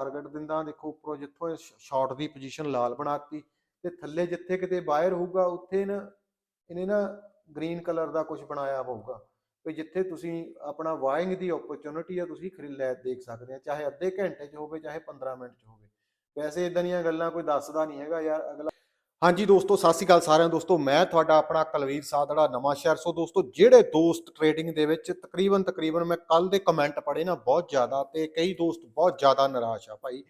Target ਦਿੰਦਾ, ਦੇਖੋ ਉੱਪਰੋਂ ਜਿੱਥੋਂ ਸ਼ਾਰਟ ਦੀ ਪੋਜੀਸ਼ਨ ਲਾਲ ਬਣਾਤੀ ਤੇ ਥੱਲੇ ਜਿੱਥੇ ਕਿਤੇ ਬਾਹਰ ਹੋਊਗਾ, ਉੱਥੇ ਨਾ, ਇਹਨੇ ਨਾ ਗ੍ਰੀਨ ਕਲਰ ਦਾ ਕੁਝ ਬਣਾਇਆ ਹੋਊਗਾ। ਵੀ ਜਿੱਥੇ ਤੁਸੀਂ ਆਪਣਾ ਵਾਇੰਗ ਦੀ ਓਪਰਚੁਨਿਟੀ ਆ, ਤੁਸੀਂ ਖਰੀਦ, ਲੈ ਦੇਖ ਸਕਦੇ ਆ, ਚਾਹੇ ਅੱਧੇ ਘੰਟੇ 'ਚ ਹੋਵੇ, ਚਾਹੇ 15 ਮਿੰਟ 'ਚ ਹੋਵੇ। ਵੈਸੇ ਇਦਾਂ ਦੀਆਂ ਗੱਲਾਂ ਕੋਈ ਦੱਸਦਾ ਨਹੀਂ ਹੈਗਾ ਯਾਰ, ਅਗਲਾ ਹਾਂਜੀ ਦੋਸਤੋ, ਸਤਿ ਸ਼੍ਰੀ ਅਕਾਲ ਸਾਰਿਆਂ ਦੋਸਤੋ। ਮੈਂ ਤੁਹਾਡਾ ਆਪਣਾ ਕਲਵੀਰ ਸਾਦੜਾ ਨਵਾਂ ਸ਼ਹਿਰ। ਸੋ ਦੋਸਤੋ, ਜਿਹੜੇ ਦੋਸਤ ਟ੍ਰੇਡਿੰਗ ਦੇ ਵਿੱਚ ਤਕਰੀਬਨ ਤਕਰੀਬਨ ਮੈਂ ਕੱਲ ਦੇ ਕਮੈਂਟ ਪੜ੍ਹੇ ਨਾ ਬਹੁਤ ਜ਼ਿਆਦਾ ਤੇ ਕਈ ਦੋਸਤ ਬਹੁਤ ਜ਼ਿਆਦਾ ਨਿਰਾਸ਼ ਆ ਭਾਈ।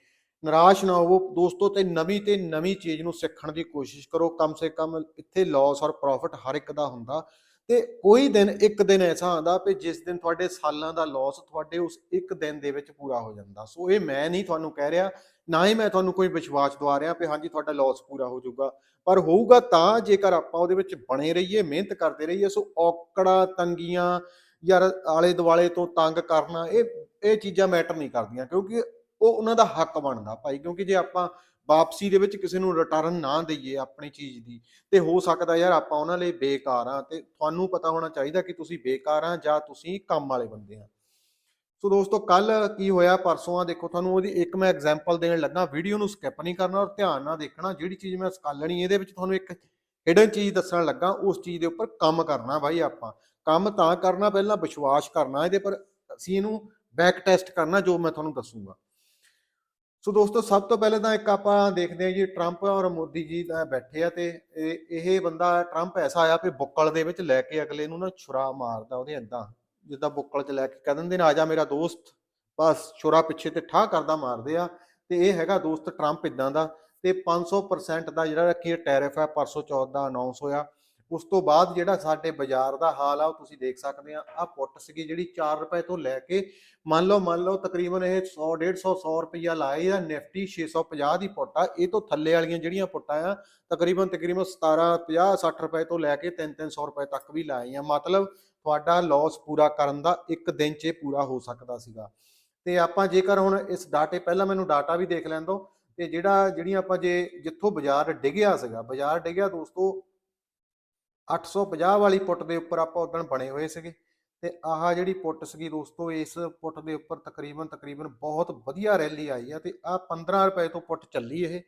ਨਿਰਾਸ਼ ਨਾ ਹੋਵੋ ਦੋਸਤੋ ਤੇ ਨਵੀਂ ਤੇ ਨਵੀਂ ਚੀਜ਼ ਨੂੰ ਸਿੱਖਣ ਦੀ ਕੋਸ਼ਿਸ਼ ਕਰੋ। ਕਮ ਸੇ ਕਮ ਇੱਥੇ ਲਾਸ ਔਰ ਪ੍ਰੋਫਿਟ ਹਰ ਇੱਕ ਦਾ ਹੁੰਦਾ। ਤੇ ਕੋਈ ਦਿਨ, ਇੱਕ ਦਿਨ ਐਸਾ ਆਉਂਦਾ ਕਿ ਜਿਸ ਦਿਨ ਤੁਹਾਡੇ ਸਾਲਾਂ ਦਾ ਲਾਸ ਤੁਹਾਡੇ ਉਸ ਇੱਕ ਦਿਨ ਦੇ ਵਿੱਚ ਪੂਰਾ ਹੋ ਜਾਂਦਾ। ਸੋ ਇਹ ਮੈਂ ਨਹੀਂ ਤੁਹਾਨੂੰ ਕਹਿ ਰਿਹਾ, ਨਾ ਹੀ ਮੈਂ ਤੁਹਾਨੂੰ ਕੋਈ ਵਿਸ਼ਵਾਸ ਦਵਾ ਰਿਹਾ ਕਿ ਹਾਂਜੀ ਤੁਹਾਡਾ ਲਾਸ ਪੂਰਾ ਹੋ ਜਾਊਗਾ। ਪਰ ਹੋਊਗਾ ਤਾਂ ਜੇਕਰ ਆਪਾਂ ਉਹਦੇ ਵਿੱਚ ਬਣੇ ਰਹੀਏ, ਮਿਹਨਤ ਕਰਦੇ ਰਹੀਏ, ਸੋ ਔਕੜਾ, ਤੰਗੀਆਂ ਯਾਰ ਆਲੇ ਦੁਆਲੇ ਤੋਂ ਤੰਗ ਕਰਨਾ, ਇਹ ਇਹ ਚੀਜ਼ਾਂ ਮੈਟਰ ਨਹੀਂ ਕਰਦੀਆਂ ਕਿਉਂਕਿ ਉਹ ਉਹਨਾਂ ਦਾ ਹੱਕ ਬਣਦਾ ਭਾਈ, ਕਿਉਂਕਿ ਜੇ ਆਪਾਂ ਵਾਪਸੀ ਦੇ ਵਿੱਚ ਕਿਸੇ ਨੂੰ ਰਿਟਰਨ ਨਾ ਦਈਏ ਆਪਣੀ ਚੀਜ਼ ਦੀ, ਤੇ ਹੋ ਸਕਦਾ ਯਾਰ ਆਪਾਂ ਉਹਨਾਂ ਲਈ ਬੇਕਾਰ ਆ ਤੇ ਤੁਹਾਨੂੰ ਪਤਾ ਹੋਣਾ ਚਾਹੀਦਾ ਕਿ ਤੁਸੀਂ ਬੇਕਾਰ ਆ ਜਾਂ ਤੁਸੀਂ ਕੰਮ ਵਾਲੇ ਬੰਦੇ ਆ ਸੋ ਦੋਸਤੋ ਕੱਲ ਕੀ ਹੋਇਆ, ਪਰਸੋਂ ਆ ਦੇਖੋ, ਤੁਹਾਨੂੰ ਉਹਦੀ ਇੱਕ ਮੈਂ ਐਗਜ਼ਾਮਪਲ ਦੇਣ ਲੱਗਾ ਵੀਡੀਓ ਨੂੰ ਸਕਿਪ ਨਹੀਂ ਕਰਨਾ ਔਰ ਧਿਆਨ ਨਾਲ ਦੇਖਣਾ, ਜਿਹੜੀ ਚੀਜ਼ ਮੈਂ ਸਕਾਲਣੀ ਇਹਦੇ ਵਿੱਚ ਤੁਹਾਨੂੰ ਇੱਕ ਹਿਡਨ ਚੀਜ਼ ਦੱਸਣ ਲੱਗਾ, ਉਸ ਚੀਜ਼ ਦੇ ਉੱਪਰ ਕੰਮ ਕਰਨਾ ਬਾਈ ਆਪਾਂ। ਕੰਮ ਤਾਂ ਕਰਨਾ, ਪਹਿਲਾਂ ਵਿਸ਼ਵਾਸ ਕਰਨਾ, ਇਹਦੇ ਪਰ ਅਸੀਂ ਇਹਨੂੰ ਬੈਕ ਟੈਸਟ ਕਰਨਾ, ਜੋ ਮੈਂ ਤੁਹਾਨੂੰ ਦੱਸੂਗਾ। ਸੋ ਦੋਸਤੋ, ਸਭ ਤੋਂ ਪਹਿਲਾਂ ਤਾਂ ਇੱਕ ਆਪਾਂ ਦੇਖਦੇ ਹਾਂ ਜੀ ਟਰੰਪ ਔਰ ਮੋਦੀ ਜੀ ਦਾ ਬੈਠੇ ਆ ਤੇ ਇਹ ਇਹ ਬੰਦਾ ਟਰੰਪ ਐਸਾ ਆਇਆ ਵੀ ਬੁੱਕਲ ਦੇ ਵਿੱਚ ਲੈ ਕੇ ਅਗਲੇ ਨੂੰ ਨਾ ਛੁਰਾ ਮਾਰਦਾ ਉਹਦੇ ਏਦਾਂ ਜਿੱਦਾਂ ਬੁੱਕਲ 'ਚ ਲੈ ਕੇ ਕਹਿ ਦਿੰਦੇ ਨੇ, ਆ ਜਾ ਮੇਰਾ ਦੋਸਤ। ਬਸ ਛੁਰਾ ਪਿੱਛੇ ਤੇ ਠਾਹ ਕਰਦਾ ਮਾਰਦੇ ਆ ਤੇ ਇਹ ਹੈਗਾ ਦੋਸਤ ਟਰੰਪ ਇਦਾਂ ਦਾ ਤੇ 500% ਦਾ ਜਿਹੜਾ ਕੀ ਟੈਰਿਫ ਹੈ, ਪਰਸੋਂ ਚੌਥ ਦਾ ਅਨਾਉਂਸ ਹੋਇਆ। ਉਸ ਤੋਂ ਬਾਅਦ ਜਿਹੜਾ ਸਾਡੇ ਬਾਜ਼ਾਰ ਦਾ ਹਾਲ ਆ, ਉਹ ਤੁਸੀਂ ਦੇਖ ਸਕਦੇ ਆ ਆ ਪੁੱਟ ਸੀਗੀ ਜਿਹੜੀ 4 ਰੁਪਏ ਤੋਂ ਲੈ ਕੇ ਮੰਨ ਲਓ ਮੰਨ ਲਓ ਤਕਰੀਬਨ ਇਹ 100 150 100 ਰੁਪਈਆ ਲਾਏ ਆ ਨਿਫਟੀ 650 ਦੀ ਪੁੱਟ ਆ, ਇਹ ਤੋਂ ਥੱਲੇ ਵਾਲੀਆਂ ਜਿਹੜੀਆਂ ਪੁੱਟਾਂ ਆ, ਤਕਰੀਬਨ ਤਕਰੀਬਨ 17 50 60 ਰੁਪਏ ਤੋਂ ਲੈ ਕੇ 3 300 ਰੁਪਏ ਤੱਕ ਵੀ ਲਾਏ ਆ। ਮਤਲਬ ਤੁਹਾਡਾ ਲਾਸ ਪੂਰਾ ਕਰਨ ਦਾ ਇੱਕ ਦਿਨ 'ਚ ਪੂਰਾ ਹੋ ਸਕਦਾ ਸੀਗਾ। ਤੇ ਆਪਾਂ ਜੇਕਰ ਹੁਣ ਇਸ ਡਾਟੇ ਪਹਿਲਾਂ ਮੈਨੂੰ ਡਾਟਾ ਵੀ ਦੇਖ ਲੈਣ ਦਿਓ, ਤੇ ਜਿਹੜਾ, ਜਿਹੜੀਆਂ ਆਪਾਂ ਜੇ ਜਿੱਥੋਂ ਬਾਜ਼ਾਰ ਡਿੱਗਿਆ ਸੀਗਾ, ਬਾਜ਼ਾਰ ਡਿੱਗਿਆ ਦੋਸਤੋ 850 ਵਾਲੀ ਪੁੱਟ ਦੇ ਉੱਪਰ ਆਪਾਂ ਉਦੋਂ ਬਣੇ ਹੋਏ ਸੀਗੇ ਤੇ ਆਹ ਜਿਹੜੀ ਪੁੱਟ ਸੀਗੀ ਦੋਸਤੋ, ਇਸ ਪੁੱਟ ਦੇ ਉੱਪਰ ਤਕਰੀਬਨ ਤਕਰੀਬਨ ਬਹੁਤ ਵਧੀਆ ਰੈਲੀ ਆਈ ਆ ਤੇ ਆ 15 ਰੁਪਏ ਤੋਂ ਪੁੱਟ ਚੱਲੀ ਇਹ।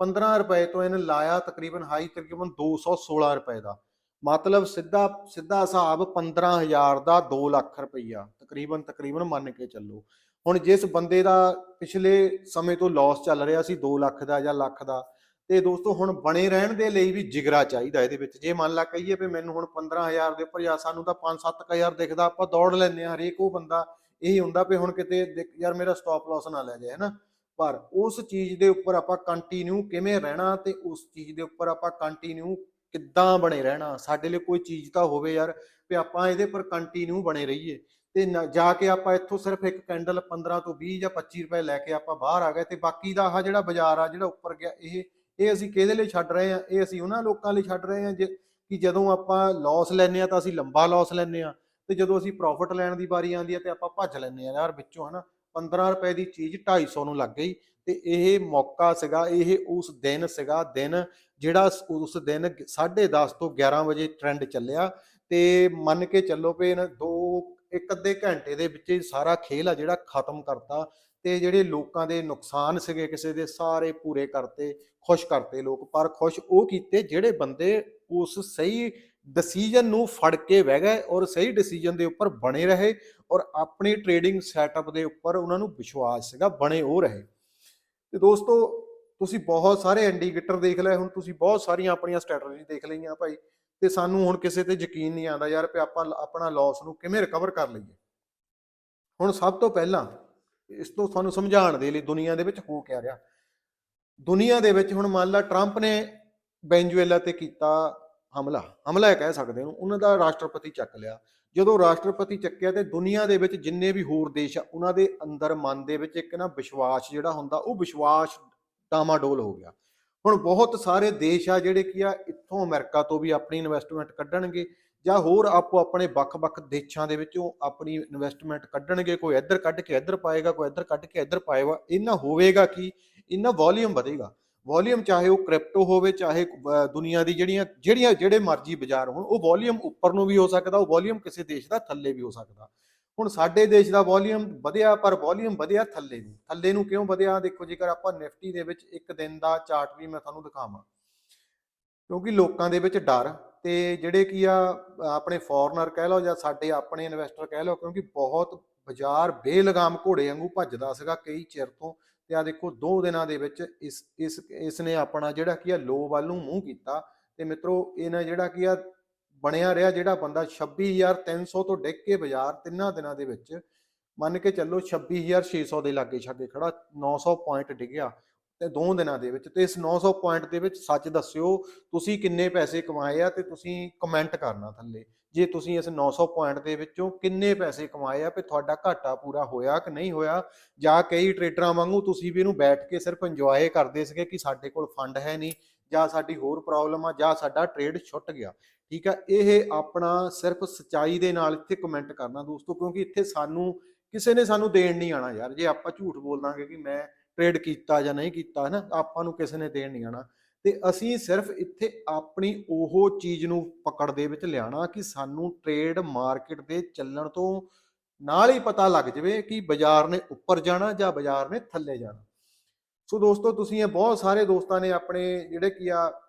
15 ਰੁਪਏ ਤੋਂ ਇਹਨੇ ਲਾਇਆ ਤਕਰੀਬਨ ਹਾਈ ਤਕਰੀਬਨ 216 ਰੁਪਏ ਦਾ। ਮਤਲਬ ਸਿੱਧਾ ਸਿੱਧਾ ਹਿਸਾਬ 15000 ਦਾ 2 ਲੱਖ ਰੁਪਈਆ, ਤਕਰੀਬਨ ਤਕਰੀਬਨ ਮੰਨ ਕੇ ਚੱਲੋ। ਹੁਣ ਜਿਸ ਬੰਦੇ ਦਾ ਪਿਛਲੇ ਸਮੇਂ ਤੋਂ ਲਾਸ ਚੱਲ ਰਿਹਾ ਸੀ 2 ਲੱਖ ਦਾ ਜਾਂ ਲੱਖ ਦਾ ਤੇ ਦੋਸਤੋ, ਹੁਣ ਬਣੇ ਰਹਿਣ ਦੇ ਲਈ ਵੀ ਜਿਗਰਾ ਚਾਹੀਦਾ ਇਹਦੇ ਵਿੱਚ। ਜੇ ਮੰਨ ਲਾ ਕਹੀਏ ਵੀ ਮੈਨੂੰ ਹੁਣ 15000 ਦੇ ਉੱਪਰ ਜਾਂ ਸਾਨੂੰ ਤਾਂ 5-7000 ਦਿਖਦਾ, ਆਪਾਂ ਦੌੜ ਲੈਂਦੇ ਆ ਹਰੇਕ ਉਹ ਬੰਦਾ ਇਹੀ ਹੁੰਦਾ ਵੀ ਹੁਣ ਕਿਤੇ ਯਾਰ ਮੇਰਾ ਸਟਾਪ ਲਾਸ ਨਾ ਲੈ ਜਾਏ, ਹੈਨਾ? ਪਰ ਉਸ ਚੀਜ਼ ਦੇ ਉੱਪਰ ਆਪਾਂ ਕੰਟੀਨਿਊ ਕਿਵੇਂ ਰਹਿਣਾ ਤੇ ਉਸ ਚੀਜ਼ ਦੇ ਉੱਪਰ ਆਪਾਂ ਕੰਟੀਨਿਊ ਕਿੱਦਾਂ ਬਣੇ ਰਹਿਣਾ? ਸਾਡੇ ਲਈ ਕੋਈ ਚੀਜ਼ ਤਾਂ ਹੋਵੇ ਯਾਰ ਵੀ ਆਪਾਂ ਇਹਦੇ ਪਰ ਕੰਟੀਨਿਊ ਬਣੇ ਰਹੀਏ। ਤੇ ਨਾ- ਜਾ ਕੇ ਆਪਾਂ ਇੱਥੋਂ ਸਿਰਫ ਇੱਕ ਕੈਂਡਲ 15 ਤੋਂ 20 ਜਾਂ 25 ਰੁਪਏ ਲੈ ਕੇ ਆਪਾਂ ਬਾਹਰ ਆ ਗਏ ਤੇ ਬਾਕੀ ਦਾ ਆਹ ਜਿਹੜਾ ਬਾਜ਼ਾਰ ਆ ਜਿਹੜਾ ਉੱਪਰ ਗਿਆ, ਇਹ ਇਹ ਅਸੀਂ ਕਿਹਦੇ ਲਈ ਛੱਡ ਰਹੇ ਆ ਇਹ ਅਸੀਂ ਉਹਨਾਂ ਲੋਕਾਂ ਲਈ ਛੱਡ ਰਹੇ ਆ ਜੇ ਕਿ ਜਦੋਂ ਆਪਾਂ ਲਾਸ ਲੈਨੇ ਆ ਤਾਂ ਅਸੀਂ ਲੰਬਾ ਲਾਸ ਲੈਨੇ ਆ ਤੇ ਜਦੋਂ ਅਸੀਂ ਪ੍ਰੋਫਿਟ ਲੈਣ ਦੀ ਵਾਰੀ ਆਉਂਦੀ ਆ ਤੇ ਆਪਾਂ ਭੱਜ ਲੈਨੇ ਆ ਯਾਰ ਵਿੱਚੋਂ ਹਨਾ 15 ਰੁਪਏ ਦੀ ਚੀਜ਼ 250 ਨੂੰ ਲੱਗ ਗਈ ਤੇ ਇਹ ਮੌਕਾ ਸੀਗਾ, ਇਹ ਉਸ ਦਿਨ ਸੀਗਾ, ਦਿਨ ਜਿਹੜਾ ਉਸ ਦਿਨ 10:30 ਤੋਂ 11 ਵਜੇ ਟ੍ਰੈਂਡ ਚੱਲਿਆ ਤੇ ਮੰਨ ਕੇ ਚੱਲੋ ਵੀ ਇਹਨਾਂ ਦੋ, ਇੱਕ ਅੱਧੇ ਘੰਟੇ ਦੇ ਵਿੱਚ ਸਾਰਾ ਖੇਲ ਆ ਜਿਹੜਾ ਖਤਮ ਕਰਤਾ ਤੇ ਜਿਹੜੇ ਲੋਕਾਂ ਦੇ ਨੁਕਸਾਨ ਸੀਗੇ ਕਿਸੇ ਦੇ, ਸਾਰੇ ਪੂਰੇ ਕਰਤੇ, ਖੁਸ਼ ਕਰਤੇ ਲੋਕ। ਪਰ ਖੁਸ਼ ਉਹ ਕੀਤੇ ਜਿਹੜੇ ਬੰਦੇ ਉਸ ਸਹੀ ਡਿਸੀਜਨ ਨੂੰ ਫੜ ਕੇ ਬਹਿ ਗਏ ਔਰ ਸਹੀ ਡਿਸੀਜਨ ਦੇ ਉੱਪਰ ਬਣੇ ਰਹੇ ਔਰ ਆਪਣੀ ਟ੍ਰੇਡਿੰਗ ਸੈਟਅਪ ਦੇ ਉੱਪਰ ਉਹਨਾਂ ਨੂੰ ਵਿਸ਼ਵਾਸ ਸੀਗਾ, ਬਣੇ ਉਹ ਰਹੇ। ਤੇ ਦੋਸਤੋ, ਤੁਸੀਂ ਬਹੁਤ ਸਾਰੇ ਇੰਡੀਕੇਟਰ ਦੇਖ ਲਏ, ਹੁਣ ਤੁਸੀਂ ਬਹੁਤ ਸਾਰੀਆਂ ਆਪਣੀਆਂ ਸਟ੍ਰੈਟਜੀ ਦੇਖ ਲਈਆਂ ਭਾਈ। ਤੇ ਸਾਨੂੰ ਹੁਣ ਕਿਸੇ ਤੇ ਯਕੀਨ ਨਹੀਂ ਆਉਂਦਾ, ਯਾਰ ਵੀ ਆਪਾਂ ਆਪਣਾ ਲਾਸ ਨੂੰ ਕਿਵੇਂ ਰਿਕਵਰ ਕਰ ਲਈਏ? ਹੁਣ ਸਭ ਤੋਂ ਪਹਿਲਾਂ ਇਸ ਤੋਂ ਤੁਹਾਨੂੰ ਸਮਝਾਉਣ ਦੇ ਲਈ ਦੁਨੀਆ ਦੇ ਵਿੱਚ ਹੋ ਕਿਆ ਰਿਹਾ। ਦੁਨੀਆ ਦੇ ਵਿੱਚ ਹੁਣ ਮੰਨ ਲਾ ਟਰੰਪ ਨੇ ਵੈਨਜ਼ੂਏਲਾ ਤੇ ਕੀਤਾ ਹਮਲਾ। ਹਮਲਾ ਕਹਿ ਸਕਦੇ ਨੂੰ ਉਹਨਾਂ ਦਾ ਰਾਸ਼ਟਰਪਤੀ ਚੱਕ ਲਿਆ। ਜਦੋਂ ਰਾਸ਼ਟਰਪਤੀ ਚੱਕਿਆ ਤੇ ਦੁਨੀਆ ਦੇ ਵਿੱਚ ਜਿੰਨੇ ਵੀ ਹੋਰ ਦੇਸ਼ ਆ, ਉਹਨਾਂ ਦੇ ਅੰਦਰ ਮਨ ਦੇ ਵਿੱਚ ਇੱਕ ਨਾ ਵਿਸ਼ਵਾਸ ਜਿਹੜਾ ਹੁੰਦਾ, ਉਹ ਵਿਸ਼ਵਾਸ ਡਾਮਾਡੋਲ ਹੋ ਗਿਆ। ਹੁਣ ਬਹੁਤ ਸਾਰੇ ਦੇਸ਼ ਆ ਜਿਹੜੇ ਕੀ ਆ, ਇੱਥੋਂ ਅਮਰੀਕਾ ਤੋਂ ਵੀ ਆਪਣੀ ਇਨਵੈਸਟਮੈਂਟ ਕੱਢਣਗੇ। ਜਾਂ ਹੋਰ ਆਪੋ ਆਪਣੇ ਵੱਖ-ਵੱਖ ਦੇਸ਼ਾਂ ਦੇ ਵਿੱਚੋਂ ਆਪਣੀ ਇਨਵੈਸਟਮੈਂਟ ਕੱਢਣਗੇ ਕੋਈ ਇੱਧਰ ਕੱਢ ਕੇ ਇੱਧਰ ਪਾਏਗਾ ਕੋਈ ਇੱਧਰ ਕੱਢ ਕੇ ਇੱਧਰ ਪਾਏਗਾ ਇਹਨਾਂ ਹੋਵੇਗਾ ਕਿ? ਇਹਨਾਂ ਵੋਲਿਊਮ ਵਧੇਗਾ। ਵੋਲਿਊਮ ਚਾਹੇ ਉਹ ਕ੍ਰਿਪਟੋ ਹੋਵੇ ਚਾਹੇ ਅਹ, ਦੁਨੀਆ ਦੀ ਜਿਹੜੀਆਂ ਜਿਹੜੀਆਂ ਜਿਹੜੇ ਮਰਜ਼ੀ ਬਾਜ਼ਾਰ ਹੋਣ ਉਹ ਵੋਲਿਊਮ ਉੱਪਰ ਨੂੰ ਵੀ ਹੋ ਸਕਦਾ ਉਹ ਵੋਲਿਊਮ ਕਿਸੇ ਦੇਸ਼ ਦਾ ਥੱਲੇ ਵੀ ਹੋ ਸਕਦਾ। ਹੁਣ ਸਾਡੇ ਦੇਸ਼ ਦਾ ਵੋਲਿਊਮ ਵਧਿਆ ਪਰ ਵੋਲਿਊਮ ਵਧਿਆ ਥੱਲੇ ਨੂੰ। ਥੱਲੇ ਨੂੰ ਕਿਉਂ ਵਧਿਆ? ਦੇਖੋ ਜੇਕਰ ਆਪਾਂ ਨਿਫਟੀ ਦੇ ਵਿੱਚ ਇੱਕ ਦਿਨ ਦਾ ਚਾਰਟ ਵੀ ਮੈਂ ਤੁਹਾਨੂੰ ਦਿਖਾਵਾਂ। ਕਿਉਂਕਿ ਲੋਕਾਂ ਦੇ ਵਿੱਚ ਡਰ ਤੇ ਜਿਹੜੇ ਕੀ ਆ, ਆਪਣੇ ਫੋਰਨਰ ਕਹਿ ਲਓ ਜਾਂ ਸਾਡੇ ਆਪਣੇ ਇਨਵੈਸਟਰ ਕਹਿ ਲਓ, ਕਿਉਂਕਿ ਬਹੁਤ ਬਾਜ਼ਾਰ ਬੇਲਗਾਮ ਘੋੜੇ ਵਾਂਗੂ ਭੱਜਦਾ ਸੀਗਾ ਕਈ ਚਿਰ ਤੋਂ ਤੇ ਆ ਦੇਖੋ ਦੋ ਦਿਨਾਂ ਦੇ ਵਿੱਚ ਇਸ ਇਸ ਇਸ ਨੇ ਆਪਣਾ ਜਿਹੜਾ ਕੀ ਆ, ਲੋ ਵੱਲ ਨੂੰ ਮੂੰਹ ਕੀਤਾ ਤੇ ਮਿੱਤਰੋ ਇਹਨਾਂ ਜਿਹੜਾ ਕੀ ਆ, ਬਣਿਆ ਰਿਹਾ ਜਿਹੜਾ ਬੰਦਾ 26300 ਤੋਂ ਡਿੱਗ ਕੇ ਬਾਜ਼ਾਰ ਤਿੰਨਾਂ ਦਿਨਾਂ ਦੇ ਵਿੱਚ। ਮੰਨ ਕੇ ਚੱਲੋ 26600 ਦੇ ਲਾਗੇ ਛਾਗੇ ਖੜਾ 900 ਪੁਆਇੰਟ ਡਿੱਗਿਆ। ਤੇ ਦੋ ਦਿਨਾਂ ਦੇ ਵਿੱਚ ਤੇ ਇਸ 900 ਪੁਆਇੰਟ ਦੇ ਵਿੱਚ ਸੱਚ ਦੱਸਿਓ, ਤੁਸੀਂ ਕਿੰਨੇ ਪੈਸੇ ਕਮਾਏ ਆ ਤੇ ਤੁਸੀਂ ਕਮੈਂਟ ਕਰਨਾ ਥੱਲੇ। ਜੇ ਤੁਸੀਂ ਇਸ 900 ਪੁਆਇੰਟ ਦੇ ਵਿੱਚੋਂ ਕਿੰਨੇ ਪੈਸੇ ਕਮਾਏ ਆ ਤੇ ਤੁਹਾਡਾ ਘਾਟਾ ਪੂਰਾ ਹੋਇਆ ਕਿ ਨਹੀਂ ਹੋਇਆ, ਜਾਂ ਕਈ ਟ੍ਰੇਡਰਾਂ ਵਾਂਗੂ ਤੁਸੀਂ ਵੀ ਇਹਨੂੰ ਬੈਠ ਕੇ ਸਿਰਫ ਇੰਜੋਏ ਕਰਦੇ ਸੀਗੇ ਕਿ ਸਾਡੇ ਕੋਲ ਫੰਡ ਹੈ ਨਹੀਂ, ਜਾਂ ਸਾਡੀ ਹੋਰ ਪ੍ਰੋਬਲਮ ਆ, ਜਾਂ ਸਾਡਾ ਟ੍ਰੇਡ ਛੁੱਟ ਗਿਆ। ਠੀਕ ਆ? ਇਹ ਆਪਣਾ ਸਿਰਫ ਸਚਾਈ ਦੇ ਨਾਲ ਇੱਥੇ ਕਮੈਂਟ ਕਰਨਾ ਦੋਸਤੋ, ਕਿਉਂਕਿ ਇੱਥੇ ਸਾਨੂੰ, ਕਿਸੇ ਨੇ ਸਾਨੂੰ ਦੇਣ ਨਹੀਂ ਆਣਾ ਯਾਰ। ਜੇ ਆਪਾਂ ਝੂਠ ਬੋਲ ਦਾਂਗੇ ਕਿ ਮੈਂ ਟ੍ਰੇਡ ਕੀਤਾ ਜਾਂ ਨਹੀਂ ਕੀਤਾ ਹੈ ਨਾ ਆਪਾਂ ਨੂੰ ਕਿਸੇ ਨੇ ਦੇਣ ਨਹੀਂ ਆਣਾ ਤੇ ਅਸੀਂ ਸਿਰਫ ਇੱਥੇ ਆਪਣੀ ਉਹ ਚੀਜ਼ ਨੂੰ ਪਕੜ ਦੇ ਵਿੱਚ ਲਿਆਣਾ ਕਿ ਸਾਨੂੰ ਟ੍ਰੇਡ ਮਾਰਕੀਟ ਦੇ ਚੱਲਣ ਤੋਂ ਨਾਲ ਹੀ ਪਤਾ ਲੱਗ ਜਾਵੇ ਕਿ ਬਾਜ਼ਾਰ ਨੇ ਉੱਪਰ ਜਾਣਾ ਜਾਂ ਬਾਜ਼ਾਰ ਨੇ ਥੱਲੇ ਜਾਣਾ। ਸੋ ਦੋਸਤੋ, ਤੁਸੀਂ ਇਹ ਬਹੁਤ ਸਾਰੇ ਦੋਸਤਾਂ ਨੇ ਆਪਣੇ ਜਿਹੜੇ ਕੀ ਆ